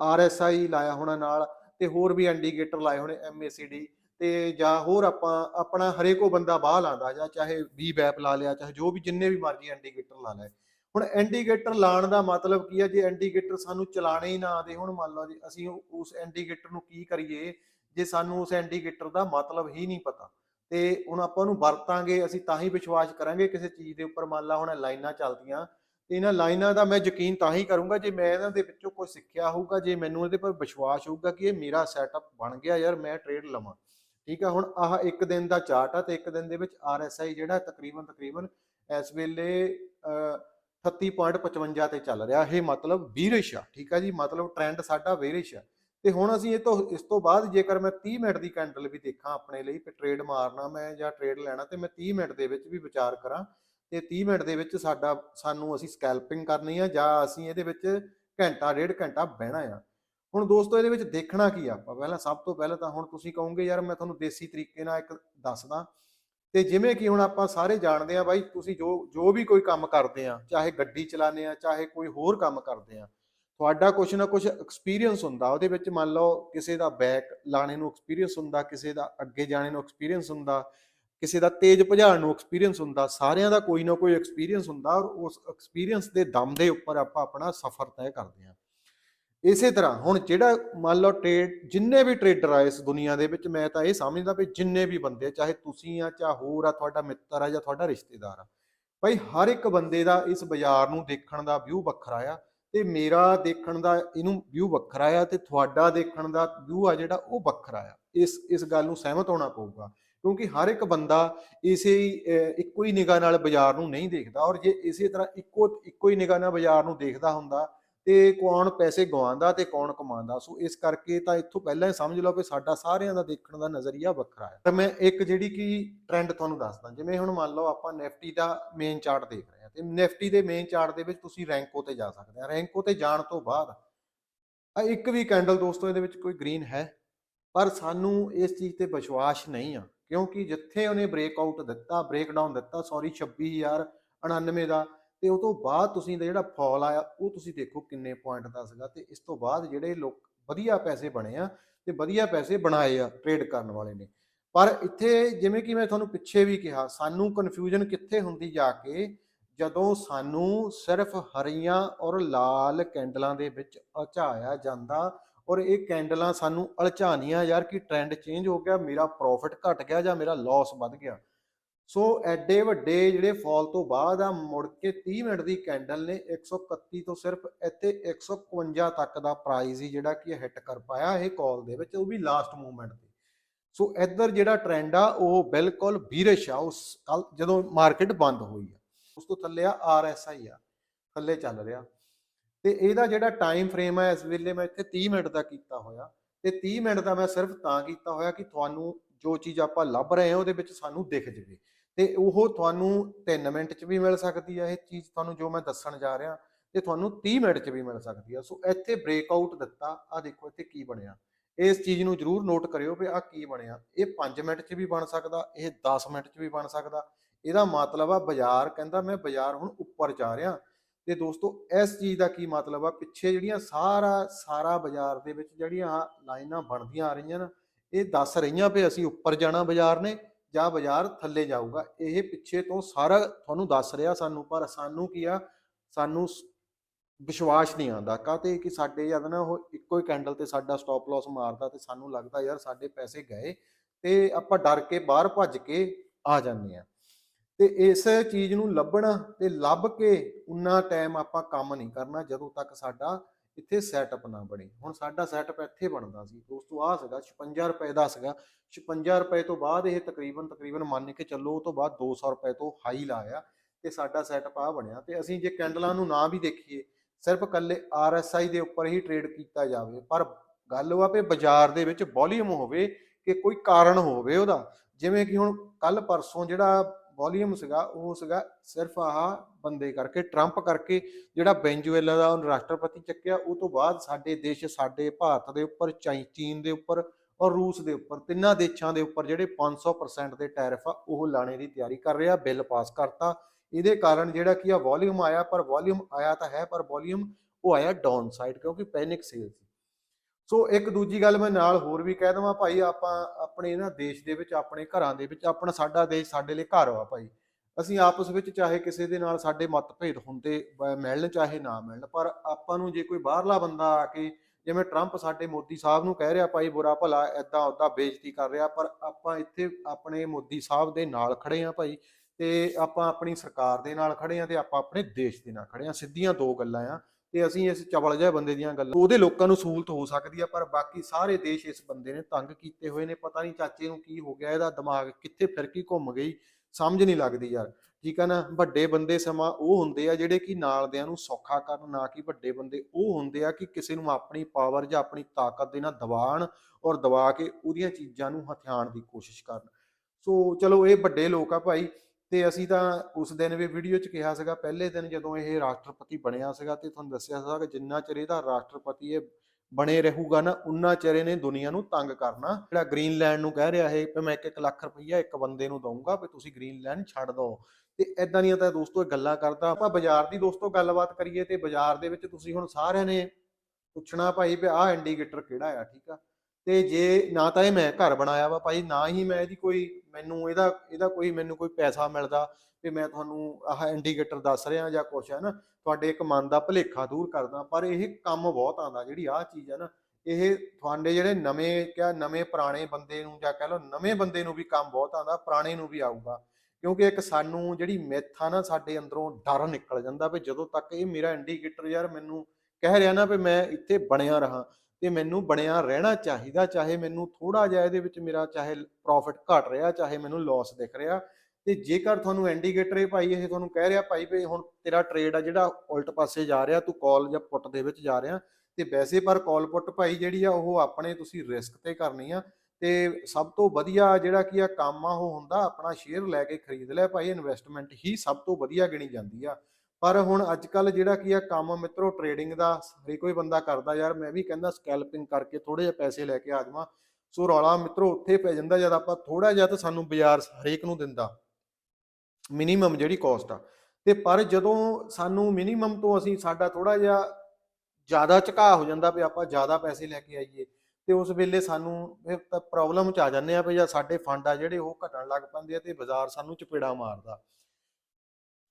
ਆਰਐਸਆਈ ਲਾਇਆ ਹੋਣਾ ਨਾਲ ਤੇ ਹੋਰ ਵੀ ਇੰਡੀਕੇਟਰ ਲਾਏ ਹੋਣੇ ਐਮਏਸੀਡੀ ਤੇ ਜਾਂ ਹੋਰ ਆਪਾਂ, ਆਪਣਾ ਹਰੇਕੋ ਬੰਦਾ ਬਾਹ ਲਾਉਂਦਾ ਜਾਂ ਚਾਹੇ ਵੀ ਬੈਪ ਲਾ ਲਿਆ, ਚਾਹੇ ਜੋ ਵੀ ਜਿੰਨੇ ਵੀ ਮਰਜ਼ੀ ਇੰਡੀਕੇਟਰ ਲਾ ਲਏ ਹੁਣ ਇੰਡੀਕੇਟਰ ਲਾਉਣ ਦਾ ਮਤਲਬ ਕੀ ਹੈ ਜੇ ਇੰਡੀਕੇਟਰ ਸਾਨੂੰ ਚਲਾਣੇ ਹੀ ਨਾ ਆਦੇ ਹੁਣ ਮੰਨ ਲਓ ਜੀ ਅਸੀਂ ਉਸ ਇੰਡੀਕੇਟਰ ਨੂੰ ਕੀ ਕਰੀਏ? ਜੇ ਸਾਨੂੰ ਉਸ ਇੰਡੀਕੇਟਰ ਦਾ ਮਤਲਬ ਹੀ ਨਹੀਂ ਪਤਾ, ਤੇ ਹੁਣ ਆਪਾਂ ਉਹਨੂੰ ਵਰਤਾਂਗੇ, ਅਸੀਂ ਤਾਂ ਹੀ ਵਿਸ਼ਵਾਸ ਕਰਾਂਗੇ ਕਿਸੇ ਚੀਜ਼ ਦੇ ਉੱਪਰ। ਮੰਨ ਲਾ ਹੁਣ ਲਾਈਨਾਂ ਚੱਲਦੀਆਂ, ਤੇ ਇਹਨਾਂ ਲਾਈਨਾਂ ਦਾ ਮੈਂ ਯਕੀਨ ਤਾਂ ਹੀ ਕਰੂੰਗਾ, ਜੇ ਮੈਂ ਇਹਨਾਂ ਦੇ ਵਿੱਚੋਂ ਕੁਝ ਸਿੱਖਿਆ ਹੋਊਗਾ, ਜੇ ਮੈਨੂੰ ਇਹਦੇ ਪਰ ਵਿਸ਼ਵਾਸ ਹੋਊਗਾ ਕਿ ਇਹ ਮੇਰਾ ਸੈਟਅਪ ਬਣ ਗਿਆ ਯਾਰ, ਮੈਂ ਟ੍ਰੇਡ ਲਵਾਂ। ਠੀਕ ਆ ਹੁਣ ਆਹ ਇੱਕ ਦਿਨ ਦਾ ਚਾਰਟ ਆ ਤੇ ਇੱਕ ਦਿਨ ਦੇ ਵਿੱਚ ਆਰਐਸਆਈ ਜਿਹੜਾ ਤਕਰੀਬਨ ਤਕਰੀਬਨ ਇਸ ਵੇਲੇ ਅਹ, 38.55 ਤੇ ਚੱਲ ਰਿਹਾ। ਇਹ ਮਤਲਬ ਵੀਰਿਸ਼ ਆ ਠੀਕ ਆ ਜੀ? ਮਤਲਬ ਟ੍ਰੈਂਡ ਸਾਡਾ ਵੀਰਿਸ਼ ਆ। ਤੇ ਹੁਣ ਅਸੀਂ ਇਹ ਤੋਂ ਇਸ ਤੋਂ ਬਾਅਦ ਜੇਕਰ ਮੈਂ 30 ਮਿੰਟ ਦੀ ਕੈਂਡਲ ਵੀ ਦੇਖਾਂ ਆਪਣੇ ਲਈ ਕਿ ਟ੍ਰੇਡ ਮਾਰਨਾ ਮੈਂ ਜਾਂ ਟ੍ਰੇਡ ਲੈਣਾ ਤੇ ਮੈਂ 30 ਮਿੰਟ ਦੇ ਵਿੱਚ ਵੀ ਵਿਚਾਰ ਕਰਾਂ ਤੇ 30 ਮਿੰਟ ਦੇ ਵਿੱਚ ਸਾਡਾ ਸਾਨੂੰ ਅਸੀਂ ਸਕੈਲਪਿੰਗ ਕਰਨੀ ਆ ਜਾਂ ਅਸੀਂ ਇਹਦੇ ਵਿੱਚ ਘੰਟਾ ਡੇਢ ਘੰਟਾ ਬਹਿਣਾ ਆ। ਹੁਣ ਦੋਸਤੋ, ਇਹਦੇ ਵਿੱਚ ਦੇਖਣਾ ਕੀ ਆਪਾਂ? ਪਹਿਲਾਂ ਸਭ ਤੋਂ ਪਹਿਲਾਂ ਤਾਂ ਹੁਣ ਤੁਸੀਂ ਕਹੋਗੇ, ਯਾਰ, ਮੈਂ ਤੁਹਾਨੂੰ ਦੇਸੀ ਤਰੀਕੇ ਨਾਲ ਇੱਕ ਦੱਸਦਾ। ਤੇ ਜਿਵੇਂ ਕਿ ਹੁਣ ਆਪਾਂ ਸਾਰੇ ਜਾਣਦੇ ਆ ਬਾਈ, ਤੁਸੀਂ ਜੋ ਜੋ ਵੀ ਕੋਈ ਕੰਮ ਕਰਦੇ ਆ, ਚਾਹੇ ਗੱਡੀ ਚਲਾਉਂਦੇ ਆ, ਚਾਹੇ ਕੋਈ ਹੋਰ ਕੰਮ ਕਰਦੇ ਆ, ਤੁਹਾਡਾ ਕੁਛ ਨਾ ਕੁਛ ਐਕਸਪੀਰੀਅੰਸ ਹੁੰਦਾ। ਉਹਦੇ ਵਿੱਚ ਮੰਨ ਲਓ, ਕਿਸੇ ਦਾ ਬੈਕ ਲਾਣੇ ਨੂੰ ਐਕਸਪੀਰੀਅੰਸ ਹੁੰਦਾ, ਕਿਸੇ ਦਾ ਅੱਗੇ ਜਾਣੇ ਨੂੰ ਐਕਸਪੀਰੀਅੰਸ ਹੁੰਦਾ, ਕਿਸੇ ਦਾ ਤੇਜ਼ ਭਜਾਣ ਨੂੰ ਐਕਸਪੀਰੀਅੰਸ ਹੁੰਦਾ, ਸਾਰਿਆਂ ਦਾ ਕੋਈ ਨਾ ਕੋਈ ਐਕਸਪੀਰੀਅੰਸ ਹੁੰਦਾ ਔਰ ਉਸ ਐਕਸਪੀਰੀਅੰਸ ਦੇ ਦਮ ਦੇ ਉੱਪਰ ਆਪਾਂ ਆਪਣਾ ਸਫ਼ਰ ਤੈਅ ਕਰਦੇ ਆ ਇਸੇ ਤਰ੍ਹਾਂ ਹੁਣ ਜਿਹੜਾ ਮੰਨ ਲਓ ਟ੍ਰੇਡ ਜਿੰਨੇ ਵੀ ਟ੍ਰੇਡਰ ਆ ਇਸ ਦੁਨੀਆ ਦੇ ਵਿੱਚ ਮੈਂ ਤਾਂ ਇਹ ਸਮਝਦਾ ਵੀ ਜਿੰਨੇ ਵੀ ਬੰਦੇ ਆ, ਚਾਹੇ ਤੁਸੀਂ ਆ ਚਾਹੇ ਹੋਰ ਆ ਤੁਹਾਡਾ ਮਿੱਤਰ ਆ ਜਾਂ ਤੁਹਾਡਾ ਰਿਸ਼ਤੇਦਾਰ ਆ ਭਾਈ ਹਰ ਇੱਕ ਬੰਦੇ ਦਾ ਇਸ ਬਾਜ਼ਾਰ ਨੂੰ ਦੇਖਣ ਦਾ ਵਿਊ ਵੱਖਰਾ ਆ ਤੇ ਮੇਰਾ ਦੇਖਣ ਦਾ ਇਹਨੂੰ ਵਿਊ ਵੱਖਰਾ ਆ ਤੇ ਤੁਹਾਡਾ ਦੇਖਣ ਦਾ ਵਿਊ ਆ ਜਿਹੜਾ ਉਹ ਵੱਖਰਾ ਆ। ਇਸ ਇਸ ਗੱਲ ਨੂੰ ਸਹਿਮਤ ਹੋਣਾ ਪਊਗਾ ਕਿਉਂਕਿ ਹਰ ਇੱਕ ਬੰਦਾ ਇਸੇ ਇੱਕੋ ਹੀ ਨਿਗਾਹ ਨਾਲ ਬਾਜ਼ਾਰ ਨੂੰ ਨਹੀਂ ਦੇਖਦਾ ਔਰ ਜੇ ਇਸੇ ਤਰ੍ਹਾਂ ਇੱਕੋ ਇੱਕੋ ਹੀ ਨਿਗਾਹ ਨਾਲ ਬਾਜ਼ਾਰ ਨੂੰ ਦੇਖਦਾ ਹੁੰਦਾ ਤੇ ਕੌਣ ਪੈਸੇ ਗਵਾਉਂਦਾ ਤੇ ਕੌਣ ਕਮਾਉਂਦਾ। ਸੋ ਇਸ ਕਰਕੇ ਤਾਂ ਇੱਥੋਂ ਪਹਿਲਾਂ ਹੀ ਸਮਝ ਲਓ ਕਿ ਸਾਡਾ ਸਾਰਿਆਂ ਦਾ ਦੇਖਣ ਦਾ ਨਜ਼ਰੀਆ ਵੱਖਰਾ ਹੈ। ਤਾਂ ਮੈਂ ਇੱਕ ਜਿਹੜੀ ਕਿ ਟ੍ਰੈਂਡ ਤੁਹਾਨੂੰ ਦੱਸਦਾ। ਜਿਵੇਂ ਹੁਣ ਮੰਨ ਲਓ ਆਪਾਂ ਨਿਫਟੀ ਦਾ ਮੇਨ ਚਾਰਟ ਦੇਖ ਰਹੇ ਹਾਂ। ਤੇ ਨਿਫਟੀ ਦੇ ਮੇਨ ਚਾਰਟ ਦੇ ਵਿੱਚ ਤੁਸੀਂ ਰੈਂਕੋ ਤੇ ਜਾ ਸਕਦੇ ਆ ਰੈਂਕੋ ਤੇ ਜਾਣ ਤੋਂ ਬਾਅਦ ਆ ਇੱਕ ਵੀ ਕੈਂਡਲ ਦੋਸਤੋ ਇਹਦੇ ਵਿੱਚ ਕੋਈ ਗ੍ਰੀਨ ਹੈ। ਪਰ ਸਾਨੂੰ ਇਸ ਚੀਜ਼ ਤੇ ਵਿਸ਼ਵਾਸ ਨਹੀਂ ਆ। ਕਿਉਂਕਿ ਜਿੱਥੇ ਉਹਨੇ ਬ੍ਰੇਕਆਊਟ ਦਿੱਤਾ ਬ੍ਰੇਕਡਾਊਨ ਦਿੱਤਾ ਸੌਰੀ 26099 ਦਾ ਤੇ ਉਹ ਤੋਂ ਬਾਅਦ ਤੁਸੀਂ ਦਾ ਜਿਹੜਾ ਫਾਲ ਆਇਆ, ਉਹ ਤੁਸੀਂ ਦੇਖੋ ਕਿੰਨੇ ਪੁਆਇੰਟ ਦਾ ਸੀਗਾ ਤੇ ਇਸ ਤੋਂ ਬਾਅਦ ਜਿਹੜੇ ਲੋਕ ਵਧੀਆ ਪੈਸੇ ਬਣੇ ਆ ਤੇ ਵਧੀਆ ਪੈਸੇ ਬਣਾਏ ਆ ਟ੍ਰੇਡ ਕਰਨ ਵਾਲੇ ਨੇ। ਪਰ ਇੱਥੇ ਜਿਵੇਂ ਕਿ ਮੈਂ ਤੁਹਾਨੂੰ ਪਿੱਛੇ ਵੀ ਕਿਹਾ, ਸਾਨੂੰ ਕਨਫਿਊਜ਼ਨ ਕਿੱਥੇ ਹੁੰਦੀ ਜਾ ਕੇ ਜਦੋਂ ਸਾਨੂੰ ਸਿਰਫ ਹਰੀਆਂ ਔਰ ਲਾਲ ਕੈਂਡਲਾਂ ਦੇ ਵਿੱਚ ਅਚਾਇਆ ਜਾਂਦਾ ਔਰ ਇਹ ਕੈਂਡਲਾਂ ਸਾਨੂੰ ਅਲਝਾਨੀਆਂ ਯਾਰ ਕਿ ਟ੍ਰੈਂਡ ਚੇਂਜ ਹੋ ਗਿਆ, ਮੇਰਾ ਪ੍ਰੋਫਿਟ ਘਟ ਗਿਆ ਜਾਂ ਮੇਰਾ ਲਾਸ ਵੱਧ ਗਿਆ। ਸੋ ਐਡੇ ਵੱਡੇ ਜਿਹੜੇ ਫਾਲ ਤੋਂ ਬਾਅਦ ਆ, ਮੁੜ ਕੇ 30 ਮਿੰਟ ਦੀ ਕੈਂਡਲ ਨੇ 131 ਤੋਂ ਸਿਰਫ ਇੱਥੇ 151 ਤੱਕ ਦਾ ਪ੍ਰਾਈਸ ਹੀ ਜਿਹੜਾ ਕਿ ਹਿੱਟ ਕਰ ਪਾਇਆ ਇਹ ਕਾਲ ਦੇ ਵਿੱਚ, ਉਹ ਵੀ ਲਾਸਟ ਮੂਵਮੈਂਟ ਤੇ। ਸੋ ਇੱਧਰ ਜਿਹੜਾ ਟ੍ਰੈਂਡ ਆ, ਉਹ ਬਿਲਕੁਲ ਵੀਰਿਸ਼ ਆ, ਉਸ ਕੱਲ ਜਦੋਂ ਮਾਰਕੀਟ ਬੰਦ ਹੋਈ ਆ, ਉਸ ਤੋਂ ਥੱਲੇ ਆ ਆਰਐਸਆਈ ਆ, ਥੱਲੇ ਚੱਲ ਰਿਹਾ। ਤੇ ਇਹਦਾ ਜਿਹੜਾ ਟਾਈਮ ਫਰੇਮ ਹੈ ਇਸ ਵੇਲੇ ਮੈਂ ਇੱਥੇ 30 ਮਿੰਟ ਦਾ ਕੀਤਾ ਹੋਇਆ, ਤੇ 30 ਮਿੰਟ ਦਾ ਮੈਂ ਸਿਰਫ ਤਾਂ ਕੀਤਾ ਹੋਇਆ ਕਿ ਤੁਹਾਨੂੰ ਜੋ ਚੀਜ਼ ਆਪਾਂ ਲੱਭ ਰਹੇ ਹਾਂ, ਉਹਦੇ ਵਿੱਚ ਸਾਨੂੰ ਦਿਖ ਜਵੇ। ਤੇ ਉਹ ਤੁਹਾਨੂੰ 3 ਮਿੰਟ 'ਚ ਵੀ ਮਿਲ ਸਕਦੀ ਹੈ ਇਹ ਚੀਜ਼ ਤੁਹਾਨੂੰ ਜੋ ਮੈਂ ਦੱਸਣ ਜਾ ਰਿਹਾ ਤੇ ਤੁਹਾਨੂੰ 30 ਮਿੰਟ 'ਚ ਵੀ ਮਿਲ ਸਕਦੀ ਹੈ ਸੋ ਇੱਥੇ ਬ੍ਰੇਕਆਊਟ ਦਿੱਤਾ ਆ ਦੇਖੋ ਇੱਥੇ ਕੀ ਬਣਿਆ। ਇਸ ਚੀਜ਼ ਨੂੰ ਜਰੂਰ ਨੋਟ ਕਰਿਓ ਵੀ ਆ ਕੀ ਬਣਿਆ। ਇਹ 5 ਮਿੰਟ 'ਚ ਵੀ ਬਣ ਸਕਦਾ, ਇਹ 10 ਮਿੰਟ 'ਚ ਵੀ ਬਣ ਸਕਦਾ। ਇਹਦਾ ਮਤਲਬ ਆ ਬਾਜ਼ਾਰ, ਕਹਿੰਦਾ ਮੈਂ ਬਾਜ਼ਾਰ ਹੁਣ ਉੱਪਰ ਜਾ ਰਿਹਾ। ਤੇ ਦੋਸਤੋ, ਇਸ ਚੀਜ਼ ਦਾ ਕੀ ਮਤਲਬ ਆ, ਪਿੱਛੇ ਜਿਹੜੀਆਂ ਸਾਰਾ ਸਾਰਾ ਬਾਜ਼ਾਰ ਦੇ ਵਿੱਚ ਜਿਹੜੀਆਂ ਲਾਈਨਾਂ ਬਣਦੀਆਂ ਆ ਰਹੀਆਂ ਨਾ ਇਹ ਦੱਸ ਰਹੀਆਂ ਵੀ ਅਸੀਂ ਉੱਪਰ ਜਾਣਾ ਬਾਜ਼ਾਰ ਨੇ ਜਾਂ ਬਾਜ਼ਾਰ ਥੱਲੇ ਜਾਊਗਾ। ਇਹ ਪਿੱਛੇ ਤੋਂ ਸਾਰਾ ਤੁਹਾਨੂੰ ਦੱਸ ਰਿਹਾ ਸਾਨੂੰ, ਪਰ ਸਾਨੂੰ ਕੀ ਆ? ਸਾਨੂੰ ਵਿਸ਼ਵਾਸ ਨਹੀਂ ਆਉਂਦਾ। ਕਾਤੇ ਕਿ ਸਾਡੇ ਜਦ ਨਾ ਉਹ ਇੱਕੋ ਹੀ ਕੈਂਡਲ ਤੇ ਸਾਡਾ ਸਟਾਪ ਲਾਸ ਮਾਰਦਾ ਤੇ ਸਾਨੂੰ ਲੱਗਦਾ ਯਾਰ ਸਾਡੇ ਪੈਸੇ ਗਏ ਤੇ ਆਪਾਂ ਡਰ ਕੇ ਬਾਹਰ ਭੱਜ ਕੇ ਆ ਜਾਂਦੇ ਆ ਤੇ ਇਸ ਚੀਜ਼ ਨੂੰ ਲੱਭਣਾ ਤੇ ਲੱਭ ਕੇ ਉਨਾ ਟਾਈਮ ਆਪਾਂ ਕੰਮ ਨਹੀਂ ਕਰਨਾ ਜਦੋਂ ਤੱਕ ਸਾਡਾ ਇੱਥੇ ਸੈਟਅਪ ਨਾ ਬਣੇ। ਹੁਣ ਸਾਡਾ ਸੈਟਅਪ ਇੱਥੇ ਬਣਦਾ ਸੀ। ਦੋਸਤੋ, ਆਹ ਸੀਗਾ 56 ਰੁਪਏ ਦਾ ਸੀਗਾ। 56 ਰੁਪਏ ਤੋਂ ਬਾਅਦ ਇਹ ਤਕਰੀਬਨ ਤਕਰੀਬਨ ਮੰਨ ਕੇ ਚੱਲੋ, ਉਹ ਤੋਂ ਬਾਅਦ 200 ਰੁਪਏ ਤੋਂ ਹਾਈ ਲਾਇਆ ਤੇ ਸਾਡਾ ਸੈਟਅਪ ਆ ਬਣਿਆ। ਤੇ ਅਸੀਂ ਜੇ ਕੈਂਡਲਾਂ ਨੂੰ ਨਾ ਵੀ ਦੇਖੀਏ, ਸਿਰਫ ਕੱਲੇ ਆਰਐਸਆਈ ਦੇ ਉੱਪਰ ਹੀ ਟ੍ਰੇਡ ਕੀਤਾ ਜਾਵੇ। ਪਰ ਗੱਲ ਉਹ ਆ ਵੀ ਬਾਜ਼ਾਰ ਦੇ ਵਿੱਚ ਵੋਲਿਊਮ ਹੋਵੇ ਕਿ ਕੋਈ ਕਾਰਨ ਹੋਵੇ ਉਹਦਾ। ਜਿਵੇਂ ਕਿ ਹੁਣ ਕੱਲ ਪਰਸੋਂ ਜਿਹੜਾ ਵੋਲੀਅਮ ਸੀਗਾ, ਉਹ ਸੀਗਾ ਸਿਰਫ ਆਹ ਬੰਦੇ ਕਰਕੇ ਟਰੰਪ ਕਰਕੇ, ਜਿਹੜਾ ਵੈਨਜ਼ੂਏਲਾ ਦਾ ਉਹਨੂੰ ਰਾਸ਼ਟਰਪਤੀ ਚੱਕਿਆ, ਉਹ ਤੋਂ ਬਾਅਦ ਸਾਡੇ ਦੇਸ਼, ਸਾਡੇ ਭਾਰਤ ਦੇ ਉੱਪਰ, ਚਾਈ- ਚੀਨ ਦੇ ਉੱਪਰ ਔਰ ਰੂਸ ਦੇ ਉੱਪਰ, ਤਿੰਨਾਂ ਦੇਸ਼ਾਂ ਦੇ ਉੱਪਰ ਜਿਹੜੇ 500% ਦੇ ਟੈਰਿਫ ਆ, ਉਹ ਲਾਣੇ ਦੀ ਤਿਆਰੀ ਕਰ ਰਿਹਾ, ਬਿੱਲ ਪਾਸ ਕਰਤਾ। ਇਹਦੇ ਕਾਰਨ ਜਿਹੜਾ ਕੀ ਆ ਵੋਲੀਅਮ ਆਇਆ, ਪਰ ਵੋਲੀਅਮ ਆਇਆ ਤਾਂ ਹੈ, ਪਰ ਵੋਲੀਅਮ ਉਹ ਆਇਆ ਡਾਊਨ ਸਾਈਡ ਕਿਉਂਕਿ ਪੈਨਿਕ ਸੇਲ ਸੋ ਇੱਕ ਦੂਜੀ ਗੱਲ ਮੈਂ ਨਾਲ ਹੋਰ ਵੀ ਕਹਿ ਦਵਾਂ ਭਾਈ, ਆਪਾਂ ਆਪਣੇ ਨਾ ਦੇਸ਼ ਦੇ ਵਿੱਚ, ਆਪਣੇ ਘਰਾਂ ਦੇ ਵਿੱਚ, ਆਪਣਾ ਸਾਡਾ ਦੇਸ਼ ਸਾਡੇ ਲਈ ਘਰ ਆ ਭਾਈ। ਅਸੀਂ ਆਪਸ ਵਿੱਚ ਚਾਹੇ ਕਿਸੇ ਦੇ ਨਾਲ ਸਾਡੇ ਮਤਭੇਦ ਹੁੰਦੇ ਮਿਲਣ ਚਾਹੇ ਨਾ ਮਿਲਣ, ਪਰ ਆਪਾਂ ਨੂੰ ਜੇ ਕੋਈ ਬਾਹਰਲਾ ਬੰਦਾ ਆ ਕੇ, ਜਿਵੇਂ ਟਰੰਪ ਸਾਡੇ ਮੋਦੀ ਸਾਹਿਬ ਨੂੰ ਕਹਿ ਰਿਹਾ ਭਾਈ, ਬੁਰਾ ਭਲਾ ਐਦਾਂ ਉਦਾਂ ਬੇਇੱਜ਼ਤੀ ਕਰ ਰਿਹਾ, ਪਰ ਆਪਾਂ ਇੱਥੇ ਆਪਣੇ ਮੋਦੀ ਸਾਹਿਬ ਦੇ ਨਾਲ ਖੜੇ ਆ ਭਾਈ, ਤੇ ਆਪਾਂ ਆਪਣੀ ਸਰਕਾਰ ਦੇ ਨਾਲ ਖੜੇ ਆ ਤੇ ਆਪਾਂ ਆਪਣੇ ਦੇਸ਼ ਦੇ ਨਾਲ ਖੜੇ ਆ ਸਿੱਧੀਆਂ ਦੋ ਗੱਲਾਂ ਆ। ਤੇ ਅਸੀਂ ਇਸ ਚਵਲ ਜਿਹੇ ਬੰਦੇ ਦੀਆਂ ਗੱਲਾਂ ਉਹਦੇ ਲੋਕਾਂ ਨੂੰ ਸਹੂਲਤ ਹੋ ਸਕਦੀ ਆ, ਪਰ ਬਾਕੀ ਸਾਰੇ ਦੇਸ਼ ਇਸ ਬੰਦੇ ਨੇ ਤੰਗ ਕੀਤੇ ਹੋਏ ਨੇ। ਪਤਾ ਨਹੀਂ ਚਾਚੇ ਨੂੰ ਕੀ ਹੋ ਗਿਆ, ਇਹਦਾ ਦਿਮਾਗ ਕਿੱਥੇ ਫਿਰ ਘੁੰਮ ਗਈ, ਸਮਝ ਨਹੀਂ ਲੱਗਦੀ ਯਾਰ। ਠੀਕ ਆ ਨਾ? ਵੱਡੇ ਬੰਦੇ ਸਮਾਂ ਉਹ ਹੁੰਦੇ ਆ ਜਿਹੜੇ ਕਿ ਨਾਲਦਿਆਂ ਨੂੰ ਸੌਖਾ ਕਰਨ, ਨਾ ਕਿ ਵੱਡੇ ਬੰਦੇ। ਉਹ ਹੁੰਦੇ ਆ ਕਿ ਕਿਸੇ ਨੂੰ ਆਪਣੀ ਪਾਵਰ ਜਾਂ ਆਪਣੀ ਤਾਕਤ ਦੇ ਨਾਲ ਦਬਾਣ ਔਰ ਦਬਾ ਕੇ ਉਹਦੀਆਂ ਚੀਜ਼ਾਂ ਨੂੰ ਹਥਿਆਣ ਦੀ ਕੋਸ਼ਿਸ਼ ਕਰਨ। ਸੋ ਚਲੋ ਇਹ ਵੱਡੇ ਲੋਕ ਆ ਭਾਈ। ਤੇ ਅਸੀਂ ਤਾਂ ਉਸ ਦਿਨ ਵੀ ਵੀਡੀਓ 'ਚ ਕਿਹਾ ਸੀਗਾ, ਪਹਿਲੇ ਦਿਨ ਜਦੋਂ ਇਹ ਰਾਸ਼ਟਰਪਤੀ ਬਣਿਆ ਸੀਗਾ ਤੇ ਤੁਹਾਨੂੰ ਦੱਸਿਆ ਸੀਗਾ ਕਿ ਜਿੰਨਾ ਚਿਰ ਇਹਦਾ ਰਾਸ਼ਟਰਪਤੀ ਇਹ ਬਣੇ ਰਹੂਗਾ ਨਾ, ਉਨਾ ਚਿਰ ਇਹਨੇ ਦੁਨੀਆ ਨੂੰ ਤੰਗ ਕਰਨਾ। ਜਿਹੜਾ ਗ੍ਰੀਨਲੈਂਡ ਨੂੰ ਕਹਿ ਰਿਹਾ ਹੈ ਕਿ ਮੈਂ 1 ਲੱਖ ਰੁਪਈਆ ਇੱਕ ਬੰਦੇ ਨੂੰ ਦਊਂਗਾ, ਵੀ ਤੁਸੀਂ ਗ੍ਰੀਨਲੈਂਡ ਛੱਡ ਦਿਓ ਤੇ ਐਦਾਂ ਦੀਆਂ ਤਾਂ ਦੋਸਤੋ ਇਹ ਗੱਲਾਂ ਕਰਦਾ। ਆਪਾਂ ਬਾਜ਼ਾਰ ਦੀ ਦੋਸਤੋ ਗੱਲਬਾਤ ਕਰੀਏ ਤੇ ਬਾਜ਼ਾਰ ਦੇ ਵਿੱਚ ਤੁਸੀਂ ਹੁਣ ਸਾਰਿਆਂ ਨੇ ਪੁੱਛਣਾ ਭਾਈ ਵੀ ਆਹ ਇੰਡੀਕੇਟਰ ਕਿਹੜਾ ਆ, ਠੀਕ ਆ? ਤੇ ਜੇ ਨਾ ਤਾਂ ਇਹ ਮੈਂ ਘਰ ਬਣਾਇਆ ਵਾ ਭਾਈ, ਨਾ ਹੀ ਮੈਂ ਇਹਦੀ ਕੋਈ ਮੈਨੂੰ ਇਹਦਾ ਇਹਦਾ ਕੋਈ, ਮੈਨੂੰ ਕੋਈ ਪੈਸਾ ਮਿਲਦਾ ਤੇ ਮੈਂ ਤੁਹਾਨੂੰ ਆਹ ਇੰਡੀਕੇਟਰ ਦੱਸ ਰਿਹਾ ਜਾਂ ਕੁਛ ਹੈ ਨਾ, ਤੁਹਾਡੇ ਇੱਕ ਮਨ ਦਾ ਭੁਲੇਖਾ ਦੂਰ ਕਰਦਾ। ਪਰ ਇਹ ਕੰਮ ਬਹੁਤ ਆਉਂਦਾ, ਜਿਹੜੀ ਆਹ ਚੀਜ਼ ਹੈ ਨਾ, ਇਹ ਤੁਹਾਡੇ ਜਿਹੜੇ ਨਵੇਂ ਕਿਆ, ਨਵੇਂ ਪੁਰਾਣੇ ਬੰਦੇ ਨੂੰ ਜਾਂ ਕਹਿ ਲਓ ਨਵੇਂ ਬੰਦੇ ਨੂੰ ਵੀ ਕੰਮ ਬਹੁਤ ਆਉਂਦਾ, ਪੁਰਾਣੇ ਨੂੰ ਵੀ ਆਊਗਾ। ਕਿਉਂਕਿ ਇੱਕ ਸਾਨੂੰ ਜਿਹੜੀ ਮਿੱਥ ਆ ਨਾ, ਸਾਡੇ ਅੰਦਰੋਂ ਡਰ ਨਿਕਲ ਜਾਂਦਾ ਵੀ ਜਦੋਂ ਤੱਕ ਇਹ ਮੇਰਾ ਇੰਡੀਕੇਟਰ ਯਾਰ ਮੈਨੂੰ ਕਹਿ ਰਿਹਾ ਨਾ ਵੀ ਮੈਂ ਇੱਥੇ ਬਣਿਆ ਰਹਾ। ਤੇ ਮੈਨੂੰ ਬਣਿਆ ਰਹਿਣਾ ਚਾਹੀਦਾ, ਚਾਹੇ ਮੈਨੂੰ ਥੋੜਾ ਜਿਹਾ ਇਹਦੇ ਵਿੱਚ ਮੇਰਾ ਚਾਹੇ ਪ੍ਰੋਫਿਟ ਘਟ ਰਿਹਾ, ਚਾਹੇ ਮੈਨੂੰ ਲਾਸ ਦਿਖ ਰਿਹਾ। ਤੇ ਜੇਕਰ ਤੁਹਾਨੂੰ ਇੰਡੀਕੇਟਰ ਇਹ ਭਾਈ, ਇਹ ਤੁਹਾਨੂੰ ਕਹਿ ਰਿਹਾ ਭਾਈ ਵੀ ਹੁਣ ਤੇਰਾ ਟ੍ਰੇਡ ਆ ਜਿਹੜਾ ਉਲਟ ਪਾਸੇ ਜਾ ਰਿਹਾ, ਤੂੰ ਕਾਲ ਜਾਂ ਪੁੱਟ ਦੇ ਵਿੱਚ ਜਾ ਰਿਹਾ, ਤੇ ਵੈਸੇ ਪਰ ਕਾਲ ਪੁੱਟ ਭਾਈ ਜਿਹੜੀ ਆ, ਉਹ ਆਪਣੇ ਤੁਸੀਂ ਰਿਸਕ ਤੇ ਕਰਨੀ ਆ। ਤੇ ਸਭ ਤੋਂ ਵਧੀਆ ਜਿਹੜਾ ਕੀ ਆ, ਕੰਮ ਆ, ਉਹ ਹੁੰਦਾ ਆਪਣਾ ਸ਼ੇਅਰ ਲੈ ਕੇ ਖਰੀਦ ਲੈ ਭਾਈ ਇਨਵੈਸਟਮੈਂਟ ਹੀ ਸਭ ਤੋਂ ਵਧੀਆ ਗਿਣੀ ਜਾਂਦੀ ਆ। ਪਰ ਹੁਣ ਅੱਜ ਕੱਲ ਜਿਹੜਾ ਕੀ ਆ, ਕੰਮ ਮਿੱਤਰੋ ਟ੍ਰੇਡਿੰਗ ਦਾ ਹਰੇ ਕੋਈ ਬੰਦਾ ਕਰਦਾ ਯਾਰ, ਮੈਂ ਵੀ ਕਹਿੰਦਾ ਸਕੈਲਪਿੰਗ ਕਰਕੇ ਥੋੜੇ ਜਿਹਾ ਪੈਸੇ ਲੈ ਕੇ ਆ ਜਾਵਾਂ। ਸੋ ਰੌਲਾ ਮਿੱਤਰੋ ਉੱਥੇ ਪੈ ਜਾਂਦਾ ਜਦ ਆਪਾਂ ਥੋੜਾ ਜਿਹਾ ਤਾਂ ਸਾਨੂੰ ਬਾਜ਼ਾਰ ਹਰੇਕ ਨੂੰ ਦਿੰਦਾ। ਮਿਨੀਮਮ ਜਿਹੜੀ ਕੋਸਟ ਆ। ਤੇ ਪਰ ਜਦੋਂ ਸਾਨੂੰ ਮਿਨੀਮਮ ਤੋਂ ਅਸੀਂ ਸਾਡਾ ਥੋੜਾ ਜਿਹਾ ਜ਼ਿਆਦਾ ਝੁਕਾਅ ਹੋ ਜਾਂਦਾ ਵੀ ਆਪਾਂ ਜ਼ਿਆਦਾ ਪੈਸੇ ਲੈ ਕੇ ਆਈਏ, ਤੇ ਉਸ ਵੇਲੇ ਸਾਨੂੰ ਫਿਰ ਤਾਂ ਪ੍ਰੋਬਲਮ ਚ ਆ ਜਾਂਦੇ ਆ ਵੀ ਜਾਂ ਸਾਡੇ ਫੰਡ ਆ ਜਿਹੜੇ ਉਹ ਘਟਣ ਲੱਗ ਪੈਂਦੇ ਆ ਤੇ ਬਾਜ਼ਾਰ ਸਾਨੂੰ ਚਪੇੜਾ ਮਾਰਦਾ।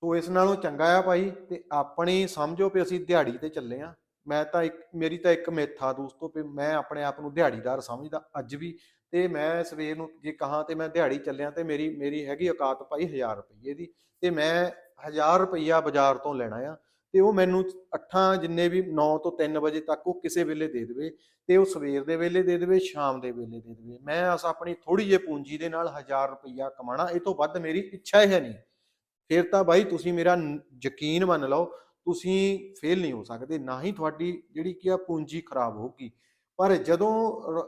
ਸੋ ਇਸ ਨਾਲੋਂ ਚੰਗਾ ਆ ਭਾਈ ਤੇ ਆਪਣੀ ਸਮਝੋ ਵੀ ਅਸੀਂ ਦਿਹਾੜੀ ਤੇ ਚੱਲੇ ਆ। ਮੈਂ ਤਾਂ ਇੱਕ, ਮੇਰੀ ਤਾਂ ਇੱਕ ਮਿੱਥ ਆ ਦੋਸਤੋ ਵੀ ਮੈਂ ਆਪਣੇ ਆਪ ਨੂੰ ਦਿਹਾੜੀਦਾਰ ਸਮਝਦਾ ਅੱਜ ਵੀ ਤੇ ਮੈਂ ਸਵੇਰ ਨੂੰ ਜੇ ਕਹਾਂ ਤੇ ਮੈਂ ਦਿਹਾੜੀ ਚੱਲਿਆ ਤੇ ਮੇਰੀ ਮੇਰੀ ਹੈਗੀ ਔਕਾਤ ਭਾਈ 1000 ਰੁਪਏ ਦੀ ਤੇ ਮੈਂ 1000 ਰੁਪਈਆ ਬਾਜ਼ਾਰ ਤੋਂ ਲੈਣਾ ਆ ਤੇ ਉਹ ਮੈਨੂੰ ਅੱਠਾਂ ਜਿੰਨੇ ਵੀ 9 ਤੋਂ 3 ਵਜੇ ਤੱਕ ਉਹ ਕਿਸੇ ਵੇਲੇ ਦੇ ਦੇਵੇ ਤੇ ਉਹ ਸਵੇਰ ਦੇ ਵੇਲੇ ਦੇ ਦੇਵੇ, ਸ਼ਾਮ ਦੇ ਵੇਲੇ ਦੇ ਦੇਵੇ। ਮੈਂ ਅਸ ਆਪਣੀ ਥੋੜੀ ਜਿਹੀ ਪੂੰਜੀ ਦੇ ਨਾਲ 1000 ਰੁਪਈਆ ਕਮਾਣਾ ਇਹ ਤੋਂ ਵੱਧ ਮੇਰੀ ਇੱਛਾ ਹੀ ਹੈ ਨਹੀਂ। ਫਿਰ ਤਾਂ ਬਾਈ ਤੁਸੀਂ ਮੇਰਾ ਯਕੀਨ ਮੰਨ ਲਓ, ਤੁਸੀਂ ਫੇਲ ਨਹੀਂ ਹੋ ਸਕਦੇ, ਨਾ ਹੀ ਤੁਹਾਡੀ ਜਿਹੜੀ ਕੀ ਆ ਪੂੰਜੀ ਖਰਾਬ ਹੋਊਗੀ। ਪਰ ਜਦੋਂ